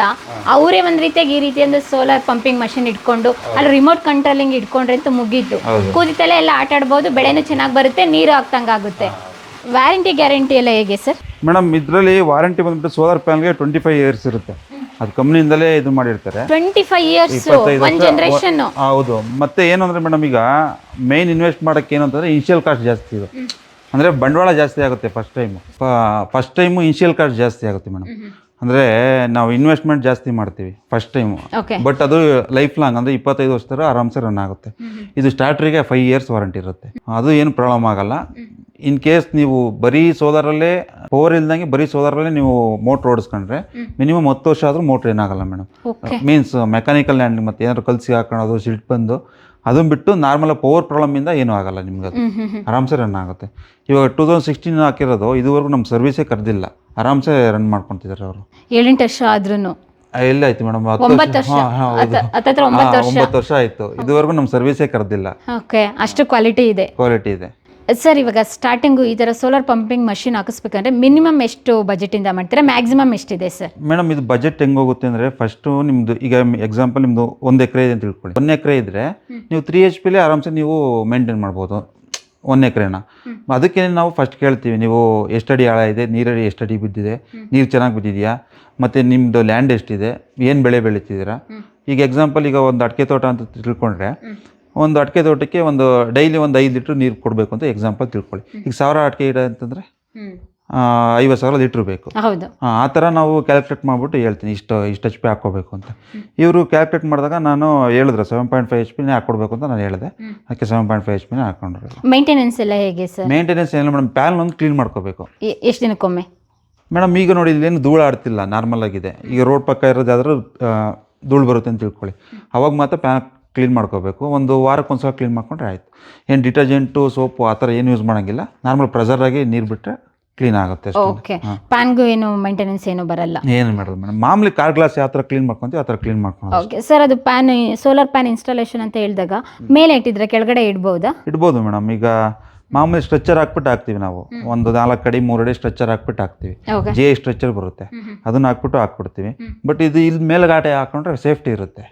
ಅವರೇ ಒಂದ್ ರೀತಿಯಾಗಿ ಈ ರೀತಿಯಿಂದ ಸೋಲಾರ್ ಪಂಪಿಂಗ್ ಮಷಿನ್ ಇಟ್ಕೊಂಡು ಅಲ್ಲಿ ರಿಮೋಟ್ ಕಂಟ್ರೋಲಿಂಗ್ ಇಟ್ಕೊಂಡ್ರೆ ಅಂತ ಮುಗೀತು. ಹೌದು. ಕೂದಿತಲ್ಲೇ ಎಲ್ಲ ಆಟ ಆಡ್ಬೋದು ಬೆಳೆನೂ ಚೆನ್ನಾಗಿ ಬರುತ್ತೆ ನೀರು ಹಾಕ್ದಂಗಾಗುತ್ತೆ ವ್ಯಾರಂಟಿ ಗ್ಯಾರಂಟಿ ಎಲ್ಲ ಹೇಗೆ ಸರ್ ಮೇಡಮ್ ಇದರಲ್ಲಿ ವಾರಂಟಿ ಬಂದ್ಬಿಟ್ಟು ಸೋಲಾರ್ ಪ್ಯಾನಲ್ಗೆ ಟ್ವೆಂಟಿ ಫೈವ್ ಇಯರ್ಸ್ ಇರುತ್ತೆ. ಅದು ಕಂಪ್ನಿಯಿಂದಲೇ ಇದು ಮಾಡಿರ್ತಾರೆ. ಟ್ವೆಂಟಿ ಫೈವ್ ಇಯರ್ಸ್ ಜನರೇಷನ್ ಹೌದು. ಮತ್ತೆ ಏನಂದ್ರೆ ಮೇಡಮ್ ಈಗ ಮೇನ್ ಇನ್ವೆಸ್ಟ್ ಮಾಡೋಕೆ ಏನು ಅಂತಂದ್ರೆ ಇನಿಷಿಯಲ್ ಕಾಸ್ಟ್ ಜಾಸ್ತಿ ಇದು. ಅಂದರೆ ಬಂಡವಾಳ ಜಾಸ್ತಿ ಆಗುತ್ತೆ first time first time initial cost ಜಾಸ್ತಿ ಆಗುತ್ತೆ ಮೇಡಮ್ ಅಂದರೆ ನಾವು ಇನ್ವೆಸ್ಟ್ಮೆಂಟ್ ಜಾಸ್ತಿ ಮಾಡ್ತೀವಿ ಫಸ್ಟ್ ಟೈಮು ಬಟ್ ಅದು ಲೈಫ್ ಲಾಂಗ್ ಅಂದರೆ ಇಪ್ಪತ್ತೈದು ವರ್ಷದ ಆರಾಮ್ಸೆ ರನ್ ಆಗುತ್ತೆ. ಇದು ಸ್ಟಾರ್ಟ್ರಿಗೆ ಫೈವ್ ಇಯರ್ಸ್ ವಾರಂಟಿ ಇರುತ್ತೆ. ಅದು ಏನು ಪ್ರಾಬ್ಲಮ್ ಆಗಲ್ಲ. ಇನ್ ಕೇಸ್ ನೀವು ಬರೀ ಸೋದರಲ್ಲೇ ಪವರ್ ಇಲ್ದಂಗೆ ಬರೀ ಸೋಲಾರಲ್ಲೇ ನೀವು ಮೋಟ್ರ್ ಓಡಿಸ್ಕೊಂಡ್ರೆ ಮಿನಿಮಮ್ ಹತ್ತು ವರ್ಷ ಆದರೂ ಮೋಟ್ರ್ ಏನಾಗಲ್ಲ ಮೇಡಮ್ ಮೀನ್ಸ್ ಮೆಕ್ಯಾನಿಕಲ್ ಲ್ಯಾಂಡ್ ಮತ್ತೆ ಏನಾದ್ರು ಕಲಸಿ ಹಾಕೊಳ್ಳೋದು ಸಿಲ್ಟ್ ಬಂದು ಅದನ್ನ ಬಿಟ್ಟು ನಾರ್ಮಲ್ ಪವರ್ ಪ್ರಾಬ್ಲಮಿಂದ ಏನೂ ಆಗಲ್ಲ ನಿಮ್ಗೆ ಅದು. ಆರಾಮ್ಸೆ ರನ್ ಆಗುತ್ತೆ. ಇವಾಗ ಟೂ ತೌಸಂಡ್ ಸಿಕ್ಸ್ಟೀನ್ ಹಾಕಿರೋದು ಇದುವರೆಗೂ ನಮ್ಮ ಸರ್ವಿಸೇ ಕರೆದಿಲ್ಲ. ಆರಾಮ್ಸೆ ರನ್ ಮಾಡ್ಕೊತಿದ್ದಾರೆ ಅವರು. ಏಳೆಂಟು ವರ್ಷ ಆದ್ರೂ ಎಲ್ಲ ಆಯ್ತು ಮೇಡಮ್ ಒಂಬತ್ತು ವರ್ಷ. ಆಯ್ತು. ಇದುವರೆಗೂ ನಮ್ಮ ಸರ್ವಿಸೇ ಕರೆದಿಲ್ಲ. ಓಕೆ ಅಷ್ಟು ಕ್ವಾಲಿಟಿ ಇದೆ. ಕ್ವಾಲಿಟಿ ಇದೆ. ಸರ್ ಇವಾಗ ಸ್ಟಾರ್ಟಿಂಗು ಈ ಥರ ಸೋಲಾರ್ ಪಂಪಿಂಗ್ ಮಷಿನ್ ಹಾಕಿಸ್ಬೇಕಂದ್ರೆ ಮಿನಿಮಮ್ ಎಷ್ಟು ಬಜೆಟಿಂದ ಮಾಡ್ತೀರಾ? ಮ್ಯಾಕ್ಸಿಮಮ್ ಎಷ್ಟಿದೆ ಸರ್? ಮೇಡಮ್ ಇದು ಬಜೆಟ್ ಹೆಂಗೋಗುತ್ತೆ ಹೋಗುತ್ತೆ ಅಂದ್ರೆ ಫಸ್ಟು ನಿಮ್ಮದು ಈಗ ಎಕ್ಸಾಂಪಲ್ ನಿಮ್ಮದು ಒಂದು ಎಕರೆ ಇದೆ ಅಂತ ತಿಳ್ಕೊಳ್ಳಿ. ಒಂದು ಎಕರೆ ಇದ್ದರೆ ನೀವು ತ್ರೀ ಎಚ್ ಪಿಲೇ ಆರಾಮ್ಸೆ ನೀವು ಮೇಂಟೈನ್ ಮಾಡ್ಬೋದು. ಒಂದು ಎಕರೆನ. ಅದಕ್ಕೆ ನಾವು ಫಸ್ಟ್ ಕೇಳ್ತೀವಿ ನೀವು ಎಷ್ಟಡಿ ಆಳ ಇದೆ ನೀರಡಿ ಎಷ್ಟಡಿ ಬಿದ್ದಿದೆ ನೀರು ಚೆನ್ನಾಗಿ ಬಿದ್ದಿದೆಯಾ ಮತ್ತು ನಿಮ್ಮದು ಲ್ಯಾಂಡ್ ಎಷ್ಟಿದೆ ಏನು ಬೆಳೆ ಬೆಳೀತಿದ್ದೀರಾ? ಈಗ ಎಕ್ಸಾಂಪಲ್ ಈಗ ಒಂದು ಅಡಿಕೆ ತೋಟ ಅಂತ ತಿಳ್ಕೊಂಡ್ರೆ ಒಂದು ಅಡಿಕೆ ತೋಟಕ್ಕೆ ಒಂದು ಡೈಲಿ ಒಂದು ಐದು ಲೀಟ್ರ್ ನೀರು ಕೊಡಬೇಕು ಅಂತ ಎಕ್ಸಾಂಪಲ್ ತಿಳ್ಕೊಳ್ಳಿ. ಈಗ ಸಾವಿರ ಅಡಿಕೆ ಗಿಡ ಅಂತಂದರೆ ಐವತ್ತು ಸಾವಿರ ಲೀಟ್ರ್ ಬೇಕು. ಹೌದು. ಆ ಆ ಥರ ನಾವು ಕ್ಯಾಲ್ಕುಲೇಟ್ ಮಾಡಿಬಿಟ್ಟು ಹೇಳ್ತೀನಿ ಇಷ್ಟು ಇಷ್ಟು ಎಚ್ ಪಿ ಹಾಕ್ಕೋಬೇಕು ಅಂತ. ಇವರು ಕ್ಯಾಲ್ಕುಲೇಟ್ ಮಾಡಿದಾಗ ನಾನು ಹೇಳಿದ್ರೆ ಸೆವೆನ್ ಪಾಯಿಂಟ್ ಫೈವ್ ಎಚ್ ಪಿನೇ ಹಾಕ್ಕೊಡ್ಬೇಕು ಅಂತ ನಾನು ಹೇಳಿದೆ. ಅದಕ್ಕೆ ಸೆವೆನ್ ಪಾಯಿಂಟ್ ಫೈವ್ ಎಚ್ ಪಿನೇ ಹಾಕೊಂಡ್ರು ಮೇಂಟೆನೆನ್ಸ್ ಎಲ್ಲ ಹೇಗೆ ಸರ್? ಮೇಂಟೆನೆನ್ಸ್ ಏನಿಲ್ಲ ಮೇಡಮ್ ಪ್ಯಾನ್ ಒಂದು ಕ್ಲೀನ್ ಮಾಡ್ಕೋಬೇಕು. ಎಷ್ಟು ದಿನಕ್ಕೊಮ್ಮೆ? ಮೇಡಮ್ ಈಗ ನೋಡಿ ಇಲ್ಲೇನು ಧೂಳು ಆಡ್ತಿಲ್ಲ ನಾರ್ಮಲ್ ಆಗಿದೆ. ಈಗ ರೋಡ್ ಪಕ್ಕ ಇರೋದಾದ್ರೂ ಧೂಳು ಬರುತ್ತೆ ಅಂತ ತಿಳ್ಕೊಳ್ಳಿ. ಅವಾಗ ಮಾತ್ರ ಪ್ಯಾನ್ ಕ್ಲೀನ್ ಮಾಡ್ಕೋಬೇಕು. ಒಂದು ವಾರಕ್ಕೆ ಒಂದು ಸಲ ಕ್ಲೀನ್ ಮಾಡ್ಕೊಂಡ್ರೆ ಆಯಿತು. ಏನು ಡಿಟರ್ಜೆಂಟು ಸೋಪು ಆ ಥರ ಏನು ಯೂಸ್ ಮಾಡೋಂಗಿಲ್ಲ. ನಾರ್ಮಲ್ ಪ್ರೆಷರಾಗಿ ನೀರು ಬಿಟ್ಟರೆ ಕ್ಲೀನ್ ಆಗುತ್ತೆ ಓಕೆ ಪ್ಯಾನ್ಗೂ ಏನು ಮೇಂಟೆನೆನ್ಸ್ ಏನು ಬರಲ್ಲ? ಏನು ಮಾಡೋದು ಮೇಡಮ್. ಮಾಮೂಲಿ ಕಾರ್ ಗ್ಲಾಸ್ ಯಾವ ಥರ ಕ್ಲೀನ್ ಮಾಡ್ಕೊಂತೀವಿ ಆ ಥರ ಕ್ಲೀನ್ ಮಾಡ್ಕೊಂಡು ಓಕೆ ಸರ್ ಅದು ಪ್ಯಾನ್ ಸೋಲಾರ್ ಪ್ಯಾನ್ ಇನ್ಸ್ಟಾಲೇಷನ್ ಅಂತ ಹೇಳಿದಾಗ ಮೇಲೆ ಇಟ್ಟಿದ್ರೆ ಕೆಳಗಡೆ ಇಡ್ಬೋದಾ? ಇಡ್ಬೋದು ಮೇಡಮ್. ಈಗ ಮಾಮೂಲಿ ಸ್ಟ್ರೆಚ್ಚರ್ ಹಾಕ್ಬಿಟ್ಟು ಹಾಕ್ತೀವಿ ನಾವು. ಒಂದು ನಾಲ್ಕು ಅಡಿ ಮೂರು ಅಡಿ ಸ್ಟ್ರೆಚ್ಚರ್ ಹಾಕ್ಬಿಟ್ಟು ಹಾಕ್ತೀವಿ. ಜೆ ಸ್ಟ್ರೆಚ್ಚರ್ ಬರುತ್ತೆ. ಅದನ್ನ ಹಾಕ್ಬಿಟ್ಟು ಹಾಕ್ಬಿಡ್ತೀವಿ. ಬಟ್ ಇದು ಇಲ್ಲಿ ಮೇಲ್ಗಾಟೆ ಹಾಕೊಂಡ್ರೆ ಸೇಫ್ಟಿ ಇರುತ್ತೆ.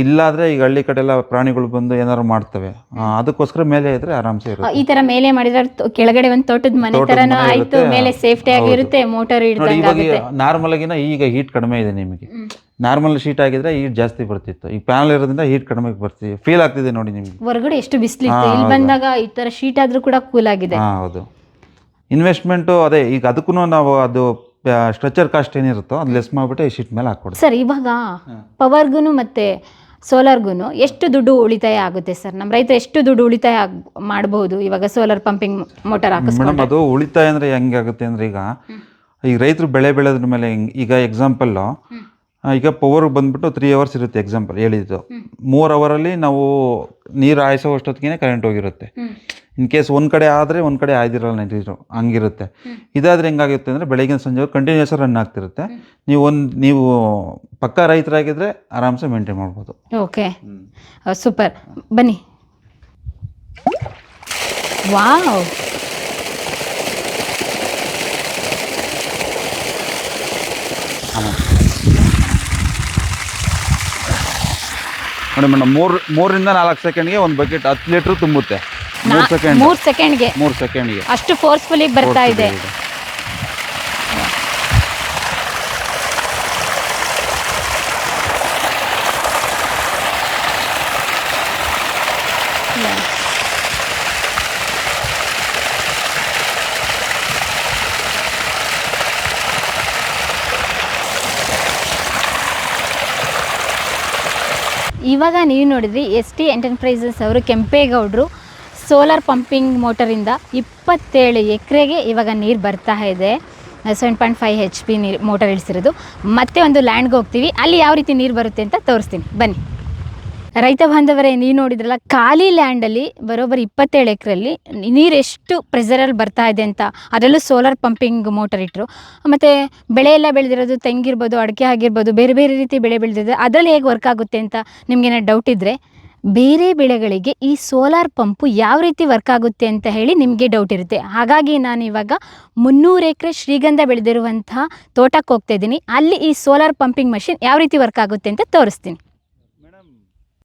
ಇಲ್ಲಾದ್ರೆ ಈಗ ಹಳ್ಳಿ ಕಡೆ ಎಲ್ಲ ಪ್ರಾಣಿಗಳು ಬಂದು ಏನಾದ್ರು ಮಾಡ್ತವೆ. ಅದಕ್ಕೋಸ್ಕರ ಮೇಲೆ ಇದ್ರೆ ಆರಾಮ್ಸೆ ಇರುತ್ತೆ. ಈ ತರ ಮೇಲೆ ಮಾಡಿದ್ರೆ ಕೆಳಗಡೆ ಒಂದು ತೋಟದ ಮನೆ ತರನೂ ಆಯ್ತು ಮೇಲೆ ಸೇಫ್ಟಿ. ಆಗಿರುತ್ತೆ ಮೋಟರ್ ನಾರ್ಮಲ್ ಆಗಿನ ಈಗ ಹೀಟ್ ಕಡಿಮೆ ಇದೆ ನಿಮಗೆ. ನಾರ್ಮಲ್ ಶೀಟ್ ಆಗಿದ್ರೆ ಹೀಟ್ ಜಾಸ್ತಿ ಬರ್ತಿತ್ತು. ಈಗ ಪ್ಯಾನಲ್ ಇರೋದ್ರಿಂದ ಹೀಟ್ ಕಡಿಮೆ ಬರ್ತಿ ಫೀಲ್ ಆಗ್ತಿದೆ ನೋಡಿ ನಿಮಗೆ. ಹೊರಗಡೆ ಎಷ್ಟು ಬಿಸಿಲಿತ್ತು. ಹಾ, ಇಲ್ಲಿ ಬಂದಾಗ ಈ ತರ ಶೀಟ್ ಆದ್ರೂ ಕೂಡ ಕೂಲ್ ಆಗಿದೆ. ಹಾಂ ಹೌದು. ಇನ್ವೆಸ್ಟ್ಮೆಂಟು ಅದೇ ಈಗ ಅದಕ್ಕೂ ನಾವು ಅದು ಸ್ಟ್ರೆಚರ್ ಕಾಸ್ಟ್ ಏನಿರುತ್ತೋ ಅದು ಲೆಸ್ ಮಾಡಿಬಿಟ್ಟು ಈ ಶೀಟ್ ಮೇಲೆ ಹಾಕ್ಕೊಡ್ತೀವಿ ಸರ್ ಇವಾಗ ಪವರ್ಗೂ ಮತ್ತೆ ಸೋಲಾರ್ಗುನು ಎಷ್ಟು ದುಡ್ಡು ಉಳಿತಾಯ ಆಗುತ್ತೆ ಸರ್? ನಮ್ಮ ರೈತರು ಎಷ್ಟು ದುಡ್ಡು ಉಳಿತಾಯ ಮಾಡಬಹುದು ಇವಾಗ ಸೋಲಾರ್ ಪಂಪಿಂಗ್ ಮೋಟರ್ ಮೇಡಮ್ ಅದು ಉಳಿತಾಯ ಅಂದ್ರೆ ಹೆಂಗಾಗುತ್ತೆ ಅಂದ್ರೆ ಅಂದರೆ ಈಗ ಈಗ ರೈತರು ಬೆಳೆ ಬೆಳೆದ್ರ ಮೇಲೆ ಈಗ ಎಕ್ಸಾಂಪಲ್ಲು ಈಗ ಪವರ್ ಬಂದ್ಬಿಟ್ಟು ತ್ರೀ ಅವರ್ಸ್ ಇರುತ್ತೆ ಎಕ್ಸಾಂಪಲ್ ಹೇಳಿದ್ದು. ಮೂರು ಅವರಲ್ಲಿ ನಾವು ನೀರು ಹಾಯಿಸೋ ಅಷ್ಟೊತ್ತಿಗೆ ಕರೆಂಟ್ ಹೋಗಿರುತ್ತೆ. ಇನ್ ಕೇಸ್ ಒಂದು ಕಡೆ ಆದರೆ ಒಂದು ಕಡೆ ಆಯ್ದಿರಲ್ಲ ನೀರು ಹಂಗಿರುತ್ತೆ. ಇದಾದ್ರೆ ಹೆಂಗಾಗುತ್ತೆ ಅಂದರೆ ಬೆಳಗಿನ ಸಂಜೆ ಕಂಟಿನ್ಯೂಸ್ ರನ್ ಆಗ್ತಿರುತ್ತೆ. ನೀವು ಒಂದು ನೀವು ಪಕ್ಕಾ ರೈತರಾಗಿದ್ದರೆ ಆರಾಮ್ಸೆ ಮೇಂಟೈನ್ ಮಾಡ್ಬೋದು. ಓಕೆ ಸೂಪರ್ ಬನ್ನಿ. ವಾವ್ ನೋಡಿ ಮೇಡಮ್ ಮೂರು ಮೂರಿಂದ ನಾಲ್ಕು ಸೆಕೆಂಡ್ಗೆ ಒಂದು ಬಕೆಟ್ ಹತ್ತು ಲೀಟರ್ ತುಂಬುತ್ತೆ. ಮೂರು ಸೆಕೆಂಡ್ ಮೂರ್ ಸೆಕೆಂಡ್ಗೆ ಮೂರು ಸೆಕೆಂಡ್ಗೆ ಅಷ್ಟು ಫೋರ್ಸ್ಫುಲಿ ಬರ್ತಾ ಇದೆ. ಇವಾಗ ನೀವು ನೋಡಿದ್ರಿ ಎಸ್ ಟಿ ಎಂಟರ್ಪ್ರೈಸಸ್ ಅವರು ಕೆಂಪೇಗೌಡರು ಸೋಲಾರ್ ಪಂಪಿಂಗ್ ಮೋಟರಿಂದ ಇಪ್ಪತ್ತೇಳು ಎಕರೆಗೆ ಇವಾಗ ನೀರು ಬರ್ತಾ ಇದೆ. Seven point five H P ನೀರು ಮೋಟರ್ ಇಳಿಸಿರೋದು. ಮತ್ತೆ ಒಂದು ಲ್ಯಾಂಡ್ಗೆ ಹೋಗ್ತೀವಿ. ಅಲ್ಲಿ ಯಾವ ರೀತಿ ನೀರು ಬರುತ್ತೆ ಅಂತ ತೋರಿಸ್ತೀನಿ. ಬನ್ನಿ. ರೈತ ಬಾಂಧವರೇ, ನೀವು ನೋಡಿದ್ರಲ್ಲ, ಖಾಲಿ ಲ್ಯಾಂಡಲ್ಲಿ ಬರೋಬ್ಬರಿ ಇಪ್ಪತ್ತೇಳು ಎಕರೆಯಲ್ಲಿ ನೀರು ಎಷ್ಟು ಪ್ರೆಸರಲ್ಲಿ ಬರ್ತಾ ಇದೆ ಅಂತ. ಅದರಲ್ಲೂ ಸೋಲಾರ್ ಪಂಪಿಂಗ್ ಮೋಟರ್ ಇಟ್ಟರು ಮತ್ತು ಬೆಳೆ ಎಲ್ಲ ಬೆಳೆದಿರೋದು ತೆಂಗಿರ್ಬೋದು ಅಡಿಕೆ ಆಗಿರ್ಬೋದು, ಬೇರೆ ಬೇರೆ ರೀತಿ ಬೆಳೆ ಬೆಳೆದಿದೆ. ಅದರಲ್ಲಿ ಹೇಗೆ ವರ್ಕ್ ಆಗುತ್ತೆ ಅಂತ ನಿಮಗೇನೋ ಡೌಟ್ ಇದ್ದರೆ ಬೇರೆ ಬೆಳೆಗಳಿಗೆ ಈ ಸೋಲಾರ್ ಪಂಪು ಯಾವ ರೀತಿ ವರ್ಕ್ ಆಗುತ್ತೆ ಅಂತ ಹೇಳಿ ನಿಮಗೆ ಡೌಟ್ ಇರುತ್ತೆ. ಹಾಗಾಗಿ ನಾನು ಇವಾಗ ಮುನ್ನೂರು ಎಕರೆ ಶ್ರೀಗಂಧ ಬೆಳೆದಿರುವಂತಹ ತೋಟಕ್ಕೆ ಹೋಗ್ತಾ ಇದ್ದೀನಿ. ಅಲ್ಲಿ ಈ ಸೋಲಾರ್ ಪಂಪಿಂಗ್ ಮಷಿನ್ ಯಾವ ರೀತಿ ವರ್ಕ್ ಆಗುತ್ತೆ ಅಂತ ತೋರಿಸ್ತೀನಿ.